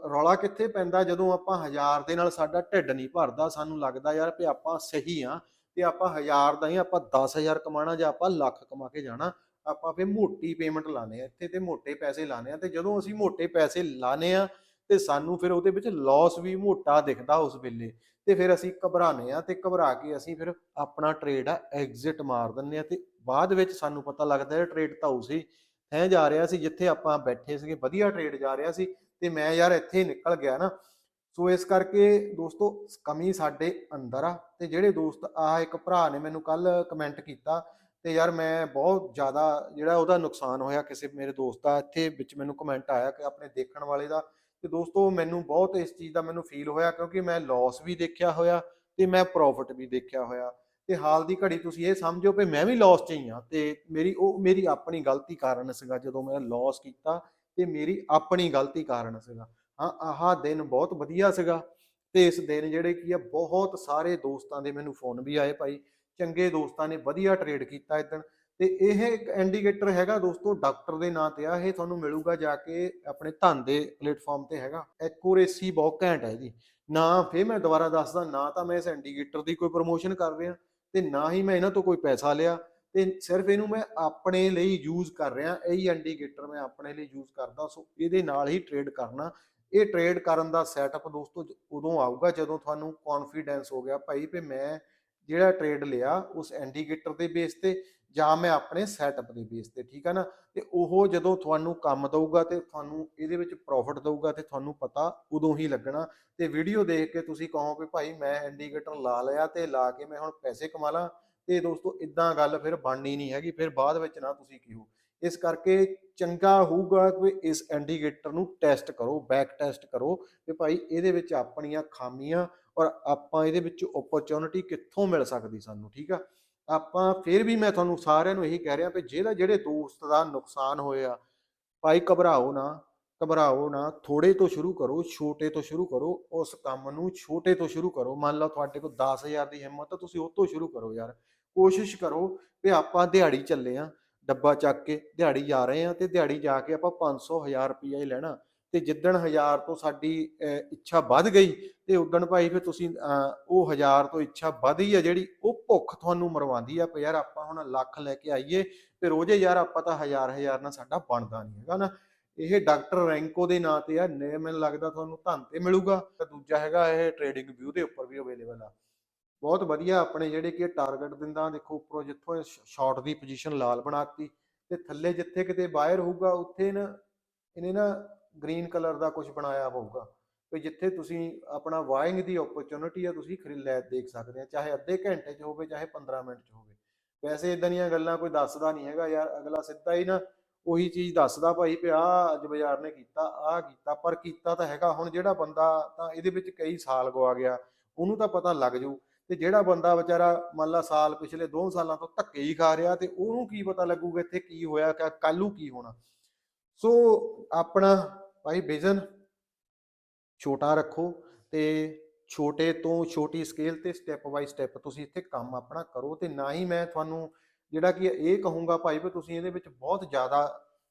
ਰੌਲਾ ਕਿੱਥੇ ਪੈਂਦਾ? ਜਦੋਂ ਆਪਾਂ ਹਜ਼ਾਰ ਦੇ ਨਾਲ ਸਾਡਾ ਢਿੱਡ ਨਹੀਂ ਭਰਦਾ, ਸਾਨੂੰ ਲੱਗਦਾ ਯਾਰ ਵੀ ਆਪਾਂ ਸਹੀ ਆ, ਤੇ ਆਪਾਂ ਹਜ਼ਾਰ ਦਾ ਹੀ ਆਪਾਂ 10000 ਕਮਾਣਾ ਜਾਂ ਆਪਾਂ ਲੱਖ ਕਮਾ ਕੇ ਜਾਣਾ, ਆਪਾਂ ਫੇ ਮੋਟੀ ਪੇਮੈਂਟ ਲਾਣੇ ਆ ਇੱਥੇ ਤੇ ਮੋਟੇ ਪੈਸੇ ਲਾਣੇ ਆ ਤੇ ਜਦੋਂ ਅਸੀਂ ਮੋਟੇ ਪੈਸੇ ਲਾਣੇ ਆ ਤੇ ਸਾਨੂੰ ਫਿਰ ਉਹਦੇ ਵਿੱਚ ਲਾਸ ਵੀ ਮੋਟਾ ਦਿਖਦਾ ਉਸ ਵੇਲੇ। ਤੇ ਫਿਰ ਅਸੀਂ ਘਬਰਾਨੇ ਆ ਤੇ ਘਬਰਾ ਕੇ ਅਸੀਂ ਫਿਰ ਆਪਣਾ ਟ੍ਰੇਡ ਆ ਐਗਜ਼ਿਟ ਮਾਰ ਦਿੰਨੇ ਆ ਤੇ ਬਾਅਦ ਵਿੱਚ ਸਾਨੂੰ ਪਤਾ ਲੱਗਦਾ ਹੈ ਟ੍ਰੇਡ ਤਾਂ ਉਸੇ ਹੈ ਜਾ ਰਿਹਾ ਸੀ ਜਿੱਥੇ ਆਪਾਂ ਬੈਠੇ ਸੀਗੇ, ਵਧੀਆ ਟ੍ਰੇਡ ਜਾ ਰਿਹਾ ਸੀ ਤੇ ਮੈਂ ਯਾਰ ਇੱਥੇ ਨਿਕਲ ਗਿਆ ਨਾ। ਸੋ ਇਸ ਕਰਕੇ ਦੋਸਤੋ ਕਮੀ ਸਾਡੇ ਅੰਦਰ ਆ ਤੇ ਜਿਹੜੇ ਦੋਸਤ ਆ ਇੱਕ ਭਰਾ ਨੇ ਮੈਨੂੰ ਕੱਲ ਕਮੈਂਟ ਕੀਤਾ ਤੇ ਯਾਰ ਮੈਂ ਬਹੁਤ ਜ਼ਿਆਦਾ ਜਿਹੜਾ ਉਹਦਾ ਨੁਕਸਾਨ ਹੋਇਆ, ਕਿਸੇ ਮੇਰੇ ਦੋਸਤ ਦਾ ਇੱਥੇ ਵਿੱਚ ਮੈਨੂੰ ਕਮੈਂਟ ਆਇਆ ਕਿ ਆਪਣੇ ਦੇਖਣ ਵਾਲੇ ਦਾ ਤੇ ਦੋਸਤੋ ਮੈਨੂੰ ਬਹੁਤ ਇਸ ਚੀਜ਼ ਦਾ ਮੈਨੂੰ ਫੀਲ ਹੋਇਆ ਕਿਉਂਕਿ ਮੈਂ ਲਾਸ ਵੀ ਦੇਖਿਆ ਹੋਇਆ ਤੇ ਮੈਂ ਪ੍ਰੋਫਿਟ ਵੀ ਦੇਖਿਆ ਹੋਇਆ। ਤੇ ਹਾਲ ਦੀ ਘੜੀ ਤੁਸੀਂ ਇਹ ਸਮਝੋ ਕਿ ਮੈਂ ਵੀ ਲਾਸ 'ਚ ਹੀ ਆ ਤੇ ਮੇਰੀ ਉਹ, ਮੇਰੀ ਆਪਣੀ ਗਲਤੀ ਕਾਰਨ ਸੀਗਾ ਜਦੋਂ ਮੈਂ ਲਾਸ ਕੀਤਾ ਤੇ ਮੇਰੀ ਆਪਣੀ ਗਲਤੀ ਕਾਰਨ ਸੀਗਾ। ਹਾਂ, ਆਹ ਦਿਨ ਬਹੁਤ ਵਧੀਆ ਸੀਗਾ ਤੇ ਇਸ ਦਿਨ ਜਿਹੜੇ ਕੀ ਆ, ਬਹੁਤ ਸਾਰੇ ਦੋਸਤਾਂ ਦੇ ਮੈਨੂੰ ਫੋਨ ਵੀ ਆਏ ਭਾਈ। ਚੰਗੇ ਦੋਸਤਾਂ ਨੇ ਵਧੀਆ ਟ੍ਰੇਡ ਕੀਤਾ ਇਦਣ। ਤੇ ਇਹ ਇੱਕ ਇੰਡੀਕੇਟਰ ਹੈਗਾ ਦੋਸਤੋ ਡਾਕਟਰ ਦੇ ਨਾਂ ਤੇ ਆ, ਇਹ ਤੁਹਾਨੂੰ ਮਿਲੂਗਾ ਜਾ ਕੇ ਆਪਣੇ ਧੰਨ ਦੇ ਪਲੇਟਫਾਰਮ ਤੇ ਹੈਗਾ। ਐਕੂਰੇਸੀ ਬਹੁਤ ਘੈਂਟ ਹੈ ਜੀ। ਨਾ ਫੇਰ ਮੈਂ ਦੁਬਾਰਾ ਦੱਸਦਾ, ਨਾ ਤਾਂ ਮੈਂ ਇਸ ਇੰਡੀਕੇਟਰ ਦੀ ਕੋਈ ਪ੍ਰੋਮੋਸ਼ਨ ਕਰ ਰਿਹਾ, ਤੇ ਨਾ ਹੀ ਮੈਂ ਇਹਨਾਂ ਤੋਂ ਕੋਈ ਪੈਸਾ ਲਿਆ, ਤੇ ਸਿਰਫ ਇਹਨੂੰ ਮੈਂ ਆਪਣੇ ਲਈ ਯੂਜ਼ ਕਰ ਰਿਹਾ, ਇਹੀ ਇੰਡੀਕੇਟਰ ਮੈਂ ਆਪਣੇ ਲਈ ਯੂਜ਼ ਕਰਦਾ। ਸੋ ਇਹਦੇ ਨਾਲ ਹੀ ਟ੍ਰੇਡ ਕਰਨਾ। ਇਹ ਟ੍ਰੇਡ ਕਰਨ ਦਾ ਸੈਟਅਪ ਦੋਸਤੋ, ਉਦੋਂ ਆਊਗਾ ਜਦੋਂ ਤੁਹਾਨੂੰ ਕੌਨਫੀਡੈਂਸ ਹੋ ਗਿਆ, ਭਾਈ ਵੀ ਮੈਂ ਜਿਹੜਾ ਟ੍ਰੇਡ ਲਿਆ, ਉਸ ਇੰਡੀਕੇਟਰ ਦੇ ਬੇਸ ਤੇ ਜਾਂ ਮੈਂ ਆਪਣੇ ਸੈਟਅਪ ਦੇ ਬੇਸ ਤੇ, ਠੀਕ ਹੈ ਨਾ? ਤੇ ਉਹ ਜਦੋਂ ਤੁਹਾਨੂੰ ਕੰਮ ਦਊਗਾ ਤੇ ਤੁਹਾਨੂੰ ਇਹਦੇ ਵਿੱਚ ਪ੍ਰੋਫਿਟ ਦਊਗਾ ਤੇ ਤੁਹਾਨੂੰ ਪਤਾ ਉਦੋਂ ਹੀ ਲੱਗਣਾ। ਤੇ ਵੀਡੀਓ ਦੇਖ ਕੇ ਤੁਸੀਂ ਕਹੋ ਵੀ ਭਾਈ ਮੈਂ ਇੰਡੀਕੇਟਰ ਲਾ ਲਿਆ ਤੇ ਲਾ ਕੇ ਮੈਂ ਹੁਣ ਪੈਸੇ ਕਮਾ ਲਾਂ। ਤੇ ਦੋਸਤੋ ਇਦਾਂ ਗੱਲ ਫਿਰ ਬਣਨੀ ਨਹੀਂ ਹੈਗੀ, ਫਿਰ ਬਾਅਦ ਵਿੱਚ ਨਾ ਤੁਸੀਂ ਕਿਹੋ। ਇਸ ਕਰਕੇ ਚੰਗਾ ਹੋਊਗਾ ਕਿ ਇਸ ਇੰਡੀਕੇਟਰ ਨੂੰ ਟੈਸਟ ਕਰੋ ਬੈਕ ਟੈਸਟ ਕਰੋ ਕਿ ਭਾਈ ਇਹਦੇ ਵਿੱਚ ਆਪਣੀਆਂ ਖਾਮੀਆਂ ਔਰ ਆਪਾਂ ਇਹਦੇ ਵਿੱਚ ਓਪਰਚੁਨਿਟੀ ਕਿੱਥੋਂ ਮਿਲ ਸਕਦੀ ਸਾਨੂੰ, ਠੀਕ ਆ? ਆਪਾਂ ਫਿਰ ਵੀ ਮੈਂ ਤੁਹਾਨੂੰ ਸਾਰਿਆਂ ਨੂੰ ਇਹੀ ਕਹਿ ਰਿਹਾ ਕਿ ਜਿਹੜਾ ਜਿਹੜੇ ਦੋਸਤ ਦਾ ਨੁਕਸਾਨ ਹੋਇਆ, ਭਾਈ ਘਬਰਾਓ ਨਾ ਘਬਰਾਓ ਨਾ ਥੋੜੇ ਤੋਂ ਸ਼ੁਰੂ ਕਰੋ, ਛੋਟੇ ਤੋਂ ਸ਼ੁਰੂ ਕਰੋ, ਉਸ ਕੰਮ ਨੂੰ ਛੋਟੇ ਤੋਂ ਸ਼ੁਰੂ ਕਰੋ। ਮੰਨ ਲਓ ਤੁਹਾਡੇ ਕੋਲ 10000 ਦੀ ਹਿੰਮਤ ਆ ਤੁਸੀਂ ਉਹ ਤੋਂ ਸ਼ੁਰੂ ਕਰੋ ਯਾਰ। ਕੋਸ਼ਿਸ਼ ਕਰੋ ਵੀ ਆਪਾਂ ਦਿਹਾੜੀ ਚੱਲੇ ਆ, ਡੱਬਾ ਚੱਕ ਕੇ ਦਿਹਾੜੀ ਜਾ ਰਹੇ ਆ ਤੇ ਦਿਹਾੜੀ ਜਾ ਕੇ ਆਪਾਂ 500 1000 ਰੁਪਈਆ ਹੀ ਲੈਣਾ। ਤੇ ਜਿੱਦਣ 1000 ਤੋਂ ਸਾਡੀ ਅਹ, ਇੱਛਾ ਵੱਧ ਗਈ ਤੇ ਉਦਣ ਭਾਈ ਫਿਰ ਤੁਸੀਂ ਅਹ, ਉਹ 1000 ਤੋਂ ਇੱਛਾ ਵਧੀ ਆ ਜਿਹੜੀ ਉਹ ਭੁੱਖ ਤੁਹਾਨੂੰ ਮਰਵਾਉਂਦੀ ਆ ਵੀ ਯਾਰ ਆਪਾਂ ਹੁਣ ਲੱਖ ਲੈ ਕੇ ਆਈਏ ਤੇ ਰੋਜ਼ੇ ਯਾਰ ਆਪਾਂ ਤਾਂ ਹਜ਼ਾਰ ਹਜ਼ਾਰ ਨਾਲ ਸਾਡਾ ਬਣਦਾ ਨਹੀਂ ਹੈਗਾ ਨਾ। ਇਹ ਡਾਕਟਰ ਰੈਂਕੋ ਦੇ ਨਾਂ ਤੇ ਆ ਮੈਨੂੰ ਲੱਗਦਾ ਤੁਹਾਨੂੰ ਧੰਨ ਤੇ ਮਿਲੂਗਾ। ਤੇ ਦੂਜਾ ਹੈਗਾ ਇਹ ਟ੍ਰੇਡਿੰਗ ਵਿਊ ਦੇ ਉੱਪਰ ਵੀ ਅਵੇਲੇਬਲ ਆ। ਬਹੁਤ ਵਧੀਆ ਆਪਣੇ ਜਿਹੜੇ ਕਿ ਟਾਰਗੇਟ ਦਿੰਦਾ ਦੇਖੋ ਉੱਪਰੋਂ ਜਿੱਥੋਂ ਸ਼ਾਰਟ ਦੀ ਪੋਜੀਸ਼ਨ ਲਾਲ ਬਣਾਤੀ ਤੇ ਥੱਲੇ ਜਿੱਥੇ ਕਿਤੇ ਬਾਹਰ ਹੋਊਗਾ ਉੱਥੇ ਨਾ ਇਹਨੇ ਨਾ ਗ੍ਰੀਨ ਕਲਰ ਦਾ ਕੁਝ ਬਣਾਇਆ ਹੋਊਗਾ। ਵੀ ਜਿੱਥੇ ਤੁਸੀਂ ਆਪਣਾ ਵਾਇੰਗ ਦੀ ਓਪਰਚੁਨਿਟੀ ਆ, ਤੁਸੀਂ ਖਰੀਦ ਲੈ, ਦੇਖ ਸਕਦੇ ਆ। ਚਾਹੇ ਅੱਧੇ ਘੰਟੇ 'ਚ ਹੋਵੇ, ਚਾਹੇ 15 ਮਿੰਟ 'ਚ ਹੋਵੇ। ਵੈਸੇ ਇਦਾਂ ਦੀਆਂ ਗੱਲਾਂ ਕੋਈ ਦੱਸਦਾ ਨਹੀਂ ਹੈਗਾ ਯਾਰ। ਅਗਲਾ ਸਿੱਧਾ ਹੀ ਨਾ ਉਹੀ ਚੀਜ਼ ਦੱਸਦਾ ਭਾਈ ਵੀ ਆਹ ਅੱਜ ਬਾਜ਼ਾਰ ਨੇ ਕੀਤਾ, ਆਹ ਕੀਤਾ, ਪਰ ਕੀਤਾ ਤਾਂ ਹੈਗਾ। ਹੁਣ ਜਿਹੜਾ ਬੰਦਾ ਤਾਂ ਇਹਦੇ ਵਿੱਚ ਕਈ ਸਾਲ ਗਵਾ ਗਿਆ, ਉਹਨੂੰ ਤਾਂ ਪਤਾ ਲੱਗ ਜੂ। ਤੇ ਜਿਹੜਾ ਬੰਦਾ ਵਿਚਾਰਾ ਮੰਨ ਲਾ ਸਾਲ ਪਿਛਲੇ 2 ਸਾਲਾਂ ਤੋਂ ਧੱਕੇ ਹੀ ਖਾ ਰਿਹਾ ਤੇ ਉਹਨੂੰ ਕੀ ਪਤਾ ਲੱਗੂਗਾ ਇੱਥੇ ਕੀ ਹੋਇਆ, ਕਿ ਕੱਲ ਕੀ ਹੋਣਾ। ਸੋ ਆਪਣਾ ਭਾਈ ਵਿਜ਼ਨ ਛੋਟਾ ਰੱਖੋ ਤੇ ਛੋਟੇ ਤੋਂ ਛੋਟੀ ਸਕੇਲ ਤੇ ਸਟੈਪ ਬਾਈ ਸਟੈਪ ਤੁਸੀਂ ਇੱਥੇ ਕੰਮ ਆਪਣਾ ਕਰੋ ਤੇ ਨਾ ਹੀ ਮੈਂ ਤੁਹਾਨੂੰ ਜਿਹੜਾ ਕਿ ਇਹ ਕਹੂੰਗਾ ਭਾਈ ਵੀ ਤੁਸੀਂ ਇਹਦੇ ਵਿੱਚ ਬਹੁਤ ਜ਼ਿਆਦਾ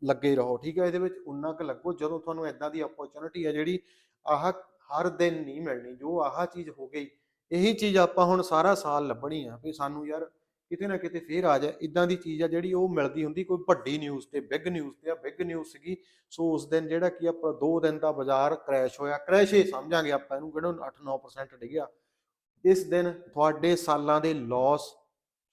ਲੱਗੇ ਰਹੋ, ਠੀਕ ਹੈ? ਇਹਦੇ ਵਿੱਚ ਉਨਾ ਕੁ ਲੱਗੋ ਜਦੋਂ ਤੁਹਾਨੂੰ ਇਦਾਂ ਦੀ ਓਪਰਚੁਨਿਟੀ ਹੈ ਜਿਹੜੀ ਆਹ ਹਰ ਦਿਨ ਨਹੀਂ ਮਿਲਣੀ, ਜੋ ਆਹ ਚੀਜ਼ ਹੋ ਗਈ, ਇਹੀ ਚੀਜ਼ ਆਪਾਂ ਹੁਣ ਸਾਰਾ ਸਾਲ ਲੱਭਣੀ ਆ ਵੀ ਸਾਨੂੰ ਯਾਰ ਕਿਤੇ ਨਾ ਕਿਤੇ ਫੇਰ ਆ ਜਾਏ। ਇਦਾਂ ਦੀ ਚੀਜ਼ ਆ ਜਿਹੜੀ ਉਹ ਮਿਲਦੀ ਹੁੰਦੀ, ਕੋਈ ਵੱਡੀ ਨਿਊਜ਼ ਤੇ ਬਿਗ ਨਿਊਜ਼ ਤੇ ਆ। ਬਿਗ ਨਿਊਜ਼ ਸੀਗੀ, ਸੋ ਉਸ ਦਿਨ ਜਿਹੜਾ ਕੀ ਆਪਾਂ 2 ਦਿਨ ਦਾ ਬਾਜ਼ਾਰ ਕ੍ਰੈਸ਼ ਹੋਇਆ। ਕ੍ਰੈਸ਼ ਹੀ ਸਮਝਾਂਗੇ ਆਪਾਂ ਇਹਨੂੰ ਕਿਹੜਾ 8-9% ਡਿੱਗਿਆ। ਇਸ ਦਿਨ ਤੁਹਾਡੇ ਸਾਲਾਂ ਦੇ ਲਾਸ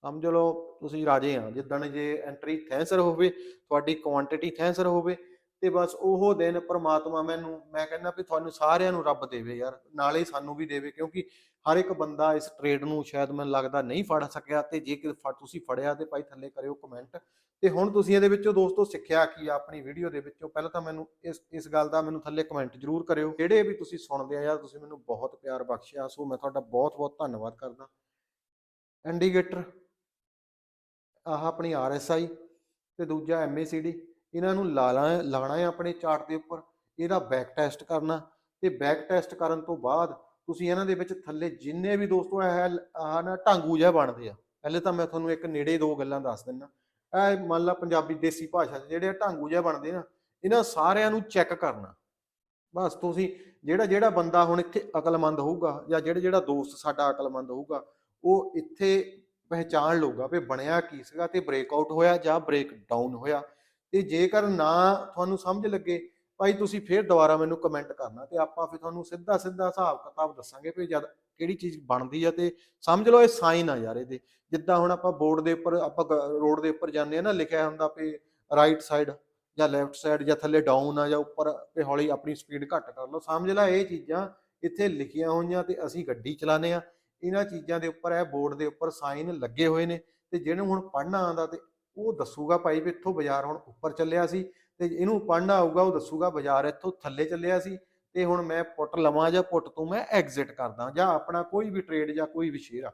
ਸਮਝ ਲਓ, ਤੁਸੀਂ ਰਾਜੇ ਆ। ਜਿੱਦਣ ਜੇ ਐਂਟਰੀ ਥੈਂਸਰ ਹੋਵੇ, ਤੁਹਾਡੀ ਕੁਆਂਟੀਟੀ ਥੈਂਸਰ ਹੋਵੇ ਤੇ ਬਸ ਉਹ ਦਿਨ ਪ੍ਰਮਾਤਮਾ ਮੈਨੂੰ, ਮੈਂ ਕਹਿੰਦਾ ਵੀ ਤੁਹਾਨੂੰ ਸਾਰਿਆਂ ਨੂੰ ਰੱਬ ਦੇਵੇ ਯਾਰ, ਨਾਲੇ ਸਾਨੂੰ ਵੀ ਦੇਵੇ, ਕਿਉਂਕਿ ਹਰ ਇੱਕ ਬੰਦਾ ਇਸ ਟ੍ਰੇਡ ਨੂੰ ਸ਼ਾਇਦ ਮੈਨੂੰ ਲੱਗਦਾ ਨਹੀਂ ਫੜ ਸਕਿਆ ਤੇ ਜੇ ਕਿ ਫੜ- ਤੁਸੀਂ ਫੜਿਆ ਤੇ ਭਾਈ ਥੱਲੇ ਕਰਿਓ ਕਮੈਂਟ ਤੇ ਹੁਣ ਤੁਸੀਂ ਇਹਦੇ ਵਿੱਚੋਂ ਦੋਸਤੋ ਸਿੱਖਿਆ ਕੀ ਆ ਆਪਣੀ ਵੀਡੀਓ ਦੇ ਵਿੱਚੋਂ? ਪਹਿਲਾਂ ਤਾਂ ਮੈਨੂੰ ਇਸ ਇਸ ਗੱਲ ਦਾ ਮੈਨੂੰ ਥੱਲੇ ਕਮੈਂਟ ਜ਼ਰੂਰ ਕਰਿਓ। ਜਿਹੜੇ ਵੀ ਤੁਸੀਂ ਸੁਣਦੇ ਆ ਯਾਰ, ਤੁਸੀਂ ਮੈਨੂੰ ਬਹੁਤ ਪਿਆਰ ਬਖਸ਼ਿਆ, ਸੋ ਮੈਂ ਤੁਹਾਡਾ ਬਹੁਤ ਬਹੁਤ ਧੰਨਵਾਦ ਕਰਦਾ। ਇੰਡੀਕੇਟਰ ਆਹ ਆਪਣੀ ਆਰਐਸਆਈ ਤੇ ਦੂਜਾ ਐਮਏਸੀਡੀ ਇਹਨਾਂ ਨੂੰ ਲਾਣਾ ਲਾਣਾ ਹੈ ਆਪਣੇ ਚਾਰਟ ਦੇ ਉੱਪਰ, ਇਹਦਾ ਬੈਕ ਟੈਸਟ ਕਰਨਾ ਤੇ ਬੈਕ ਟੈਸਟ ਕਰਨ ਤੋਂ ਬਾਅਦ ਤੁਸੀਂ ਇਹਨਾਂ ਦੇ ਵਿੱਚ ਥੱਲੇ ਜਿੰਨੇ ਵੀ ਦੋਸਤੋ ਇਹ, ਆਹ ਨਾ ਢਾਂਗੂ ਜਿਹਾ ਬਣਦੇ ਆ, ਪਹਿਲੇ ਤਾਂ ਮੈਂ ਤੁਹਾਨੂੰ ਇੱਕ ਨੇੜੇ ਦੋ ਗੱਲਾਂ ਦੱਸ ਦਿੰਦਾ, ਇਹ ਮੰਨ ਲਾ ਪੰਜਾਬੀ ਦੇਸੀ ਭਾਸ਼ਾ 'ਚ ਜਿਹੜੇ ਢਾਂਗੂ ਜਿਹਾ ਬਣਦੇ ਨਾ, ਇਹਨਾਂ ਸਾਰਿਆਂ ਨੂੰ ਚੈੱਕ ਕਰਨਾ। ਬਸ ਤੁਸੀਂ ਜਿਹੜਾ ਜਿਹੜਾ ਬੰਦਾ ਹੁਣ ਇੱਥੇ ਅਕਲਮੰਦ ਹੋਊਗਾ ਜਾਂ ਜਿਹੜਾ ਜਿਹੜਾ ਦੋਸਤ ਸਾਡਾ ਅਕਲਮੰਦ ਹੋਊਗਾ, ਉਹ ਇੱਥੇ ਪਹਿਚਾਣ ਲਊਗਾ ਵੀ ਬਣਿਆ ਕੀ ਸੀਗਾ ਤੇ ਬ੍ਰੇਕਆਊਟ ਹੋਇਆ ਜਾਂ ਬ੍ਰੇਕ ਡਾਊਨ ਹੋਇਆ। ਤੇ ਜੇਕਰ ਨਾ ਤੁਹਾਨੂੰ ਸਮਝ ਲੱਗੇ, ਭਾਈ ਤੁਸੀਂ ਫੇਰ ਦੁਬਾਰਾ ਮੈਨੂੰ ਕਮੈਂਟ ਕਰਨਾ ਤੇ ਆਪਾਂ ਫਿਰ ਤੁਹਾਨੂੰ ਸਿੱਧਾ ਸਿੱਧਾ ਹਿਸਾਬ ਕਿਤਾਬ ਦੱਸਾਂਗੇ ਵੀ ਜਦ ਕਿਹੜੀ ਚੀਜ਼ ਬਣਦੀ ਆ ਤੇ ਸਮਝ ਲਓ ਇਹ ਸਾਈਨ ਆ ਯਾਰ ਇਹਦੇ। ਜਿੱਦਾਂ ਹੁਣ ਆਪਾਂ ਬੋਰਡ ਦੇ ਉੱਪਰ, ਆਪਾਂ ਰੋਡ ਦੇ ਉੱਪਰ ਜਾਂਦੇ ਆ ਨਾ, ਲਿਖਿਆ ਹੁੰਦਾ ਵੀ ਰਾਈਟ ਸਾਈਡ ਜਾਂ ਲੈਫਟ ਸਾਈਡ ਜਾਂ ਥੱਲੇ ਡਾਊਨ ਆ ਜਾਂ ਉੱਪਰ ਤੇ ਹੌਲੀ ਆਪਣੀ ਸਪੀਡ ਘੱਟ ਕਰ ਲਓ। ਸਮਝ ਲੈ ਇਹ ਚੀਜ਼ਾਂ ਇੱਥੇ ਲਿਖੀਆਂ ਹੋਈਆਂ ਤੇ ਅਸੀਂ ਗੱਡੀ ਚਲਾਉਂਦੇ ਆ। ਇਹਨਾਂ ਚੀਜ਼ਾਂ ਦੇ ਉੱਪਰ ਇਹ ਬੋਰਡ ਦੇ ਉੱਪਰ ਸਾਈਨ ਲੱਗੇ ਹੋਏ ਨੇ ਤੇ ਜਿਹਨੂੰ ਹੁਣ ਪੜ੍ਹਨਾ ਆਉਂਦਾ ਤੇ ਉਹ ਦੱਸੂਗਾ ਭਾਈ ਵੀ ਇੱਥੋਂ ਬਾਜ਼ਾਰ ਹੁਣ ਉੱਪਰ ਚੱਲਿਆ ਸੀ ਤੇ ਇਹਨੂੰ ਪੜ੍ਹਨਾ ਆਊਗਾ ਉਹ ਦੱਸੂਗਾ ਬਾਜ਼ਾਰ ਇੱਥੋਂ ਥੱਲੇ ਚੱਲਿਆ ਸੀ ਤੇ ਹੁਣ ਮੈਂ ਪੁੱਟ ਲਵਾਂ ਜਾਂ ਪੁੱਟ ਤੋਂ ਮੈਂ ਐਗਜ਼ਿਟ ਕਰਦਾ ਜਾਂ ਆਪਣਾ ਕੋਈ ਵੀ ਟ੍ਰੇਡ ਜਾਂ ਕੋਈ ਵੀ ਸ਼ੇਅਰ ਆ।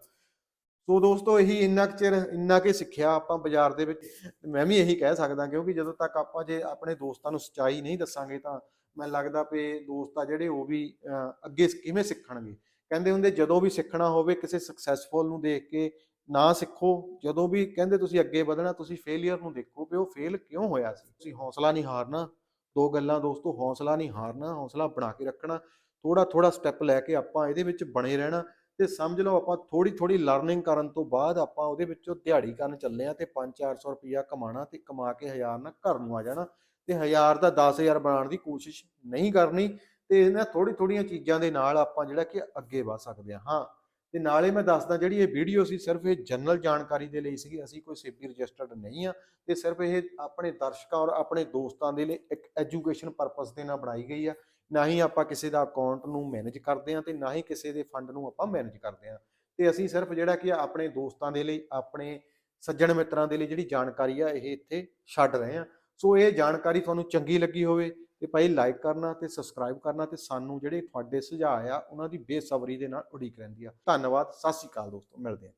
ਸੋ ਦੋਸਤੋ ਇਹੀ ਇੰਨਾ ਕੁ ਚਿਰ ਇੰਨਾ ਕੁ ਸਿੱਖਿਆ ਆਪਾਂ ਬਾਜ਼ਾਰ ਦੇ ਵਿੱਚ। ਮੈਂ ਵੀ ਇਹੀ ਕਹਿ ਸਕਦਾ ਕਿਉਂਕਿ ਜਦੋਂ ਤੱਕ ਆਪਾਂ ਜੇ ਆਪਣੇ ਦੋਸਤਾਂ ਨੂੰ ਸੱਚਾਈ ਨਹੀਂ ਦੱਸਾਂਗੇ ਤਾਂ ਮੈਨੂੰ ਲੱਗਦਾ ਵੀ ਦੋਸਤ ਆ ਜਿਹੜੇ ਉਹ ਵੀ ਅਹ, ਅੱਗੇ ਕਿਵੇਂ ਸਿੱਖਣਗੇ। ਕਹਿੰਦੇ ਹੁੰਦੇ ਜਦੋਂ ਵੀ ਸਿੱਖਣਾ ਹੋਵੇ ਕਿਸੇ ਸਕਸੈਸਫੁਲ ਨੂੰ ਦੇਖ ਕੇ ਨਾ ਸਿੱਖੋ, ਜਦੋਂ ਵੀ ਕਹਿੰਦੇ ਤੁਸੀਂ ਅੱਗੇ ਵਧਣਾ, ਤੁਸੀਂ ਫੇਲਿਅਰ ਨੂੰ ਦੇਖੋ ਵੀ ਉਹ ਫੇਲ ਕਿਉਂ ਹੋਇਆ ਸੀ? ਤੁਸੀਂ ਹੌਸਲਾ ਨਹੀਂ ਹਾਰਨਾ, ਦੋ ਗੱਲਾਂ ਦੋਸਤੋ ਹੌਸਲਾ ਨਹੀਂ ਹਾਰਨਾ, ਹੌਸਲਾ ਬਣਾ ਕੇ ਰੱਖਣਾ ਥੋੜਾ ਥੋੜਾ ਸਟੈਪ ਲੈ ਕੇ ਆਪਾਂ ਇਹਦੇ ਵਿੱਚ ਬਣੇ ਰਹਿਣਾ ਤੇ ਸਮਝ ਲਓ ਆਪਾਂ ਥੋੜੀ ਥੋੜੀ ਲਰਨਿੰਗ ਕਰਨ ਤੋਂ ਬਾਅਦ ਆਪਾਂ ਉਹਦੇ ਵਿੱਚੋਂ ਦਿਹਾੜੀ ਕਰਨ ਚੱਲੇ ਆ ਤੇ 5-400 ਰੁਪਇਆ ਕਮਾਣਾ ਤੇ ਕਮਾ ਕੇ ਹਜ਼ਾਰ ਨਾਲ ਘਰ ਨੂੰ ਆ ਜਾਣਾ ਤੇ ਹਜ਼ਾਰ ਦਾ 10000 ਬਣਾਉਣ ਦੀ ਕੋਸ਼ਿਸ਼ ਨਹੀਂ ਕਰਨੀ ਤੇ ਇਹਨਾਂ ਥੋੜੀ ਥੋੜੀਆਂ ਚੀਜ਼ਾਂ ਦੇ ਨਾਲ ਆਪਾਂ ਜਿਹੜਾ ਕਿ ਅੱਗੇ ਵਧ ਸਕਦੇ ਆ ਹਾਂ ਤੇ ਨਾਲੇ ਮੈਂ ਦੱਸਦਾ ਜਿਹੜੀ ਇਹ ਵੀਡੀਓ ਸੀ ਸਿਰਫ ਇਹ ਜਨਰਲ ਜਾਣਕਾਰੀ ਦੇ ਲਈ ਸੀਗੀ, ਅਸੀਂ ਕੋਈ ਸੇਬੀ ਰਜਿਸਟਰਡ ਨਹੀਂ ਆ ਤੇ ਸਿਰਫ ਇਹ ਆਪਣੇ ਦਰਸ਼ਕਾਂ ਔਰ ਆਪਣੇ ਦੋਸਤਾਂ ਦੇ ਲਈ ਇੱਕ ਐਜੂਕੇਸ਼ਨ ਪਰਪਸ ਦੇ ਨਾਲ ਬਣਾਈ ਗਈ ਆ। ਨਾ ਹੀ ਆਪਾਂ ਕਿਸੇ ਦਾ ਅਕਾਊਂਟ ਨੂੰ ਮੈਨੇਜ ਕਰਦੇ ਆ ਤੇ ਨਾ ਹੀ ਕਿਸੇ ਦੇ ਫੰਡ ਨੂੰ ਆਪਾਂ ਮੈਨੇਜ ਕਰਦੇ ਆ ਤੇ ਅਸੀਂ ਸਿਰਫ ਜਿਹੜਾ ਕਿ ਆਪਣੇ ਦੋਸਤਾਂ ਦੇ ਲਈ, ਆਪਣੇ ਸੱਜਣ ਮਿੱਤਰਾਂ ਦੇ ਲਈ ਜਿਹੜੀ ਜਾਣਕਾਰੀ ਆ, ਇਹ ਇੱਥੇ ਛੱਡ ਰਹੇ ਆ ਸੋ ਇਹ ਜਾਣਕਾਰੀ ਤੁਹਾਨੂੰ ਚੰਗੀ ਲੱਗੀ ਹੋਵੇ ਤੇ ਭਾਈ ਲਾਈਕ ਕਰਨਾ ਤੇ ਸਬਸਕ੍ਰਾਈਬ ਕਰਨਾ ਤੇ ਸਾਨੂੰ ਜਿਹੜੇ ਤੁਹਾਡੇ ਸੁਝਾਅ ਆ, ਉਹਨਾਂ ਦੀ ਬੇਸਬਰੀ ਦੇ ਨਾਲ ਉਡੀਕ ਰਹਿੰਦੀ ਆ। ਧੰਨਵਾਦ, ਸਤਿ ਸ਼੍ਰੀ ਅਕਾਲ ਦੋਸਤੋ, ਮਿਲਦੇ ਆ।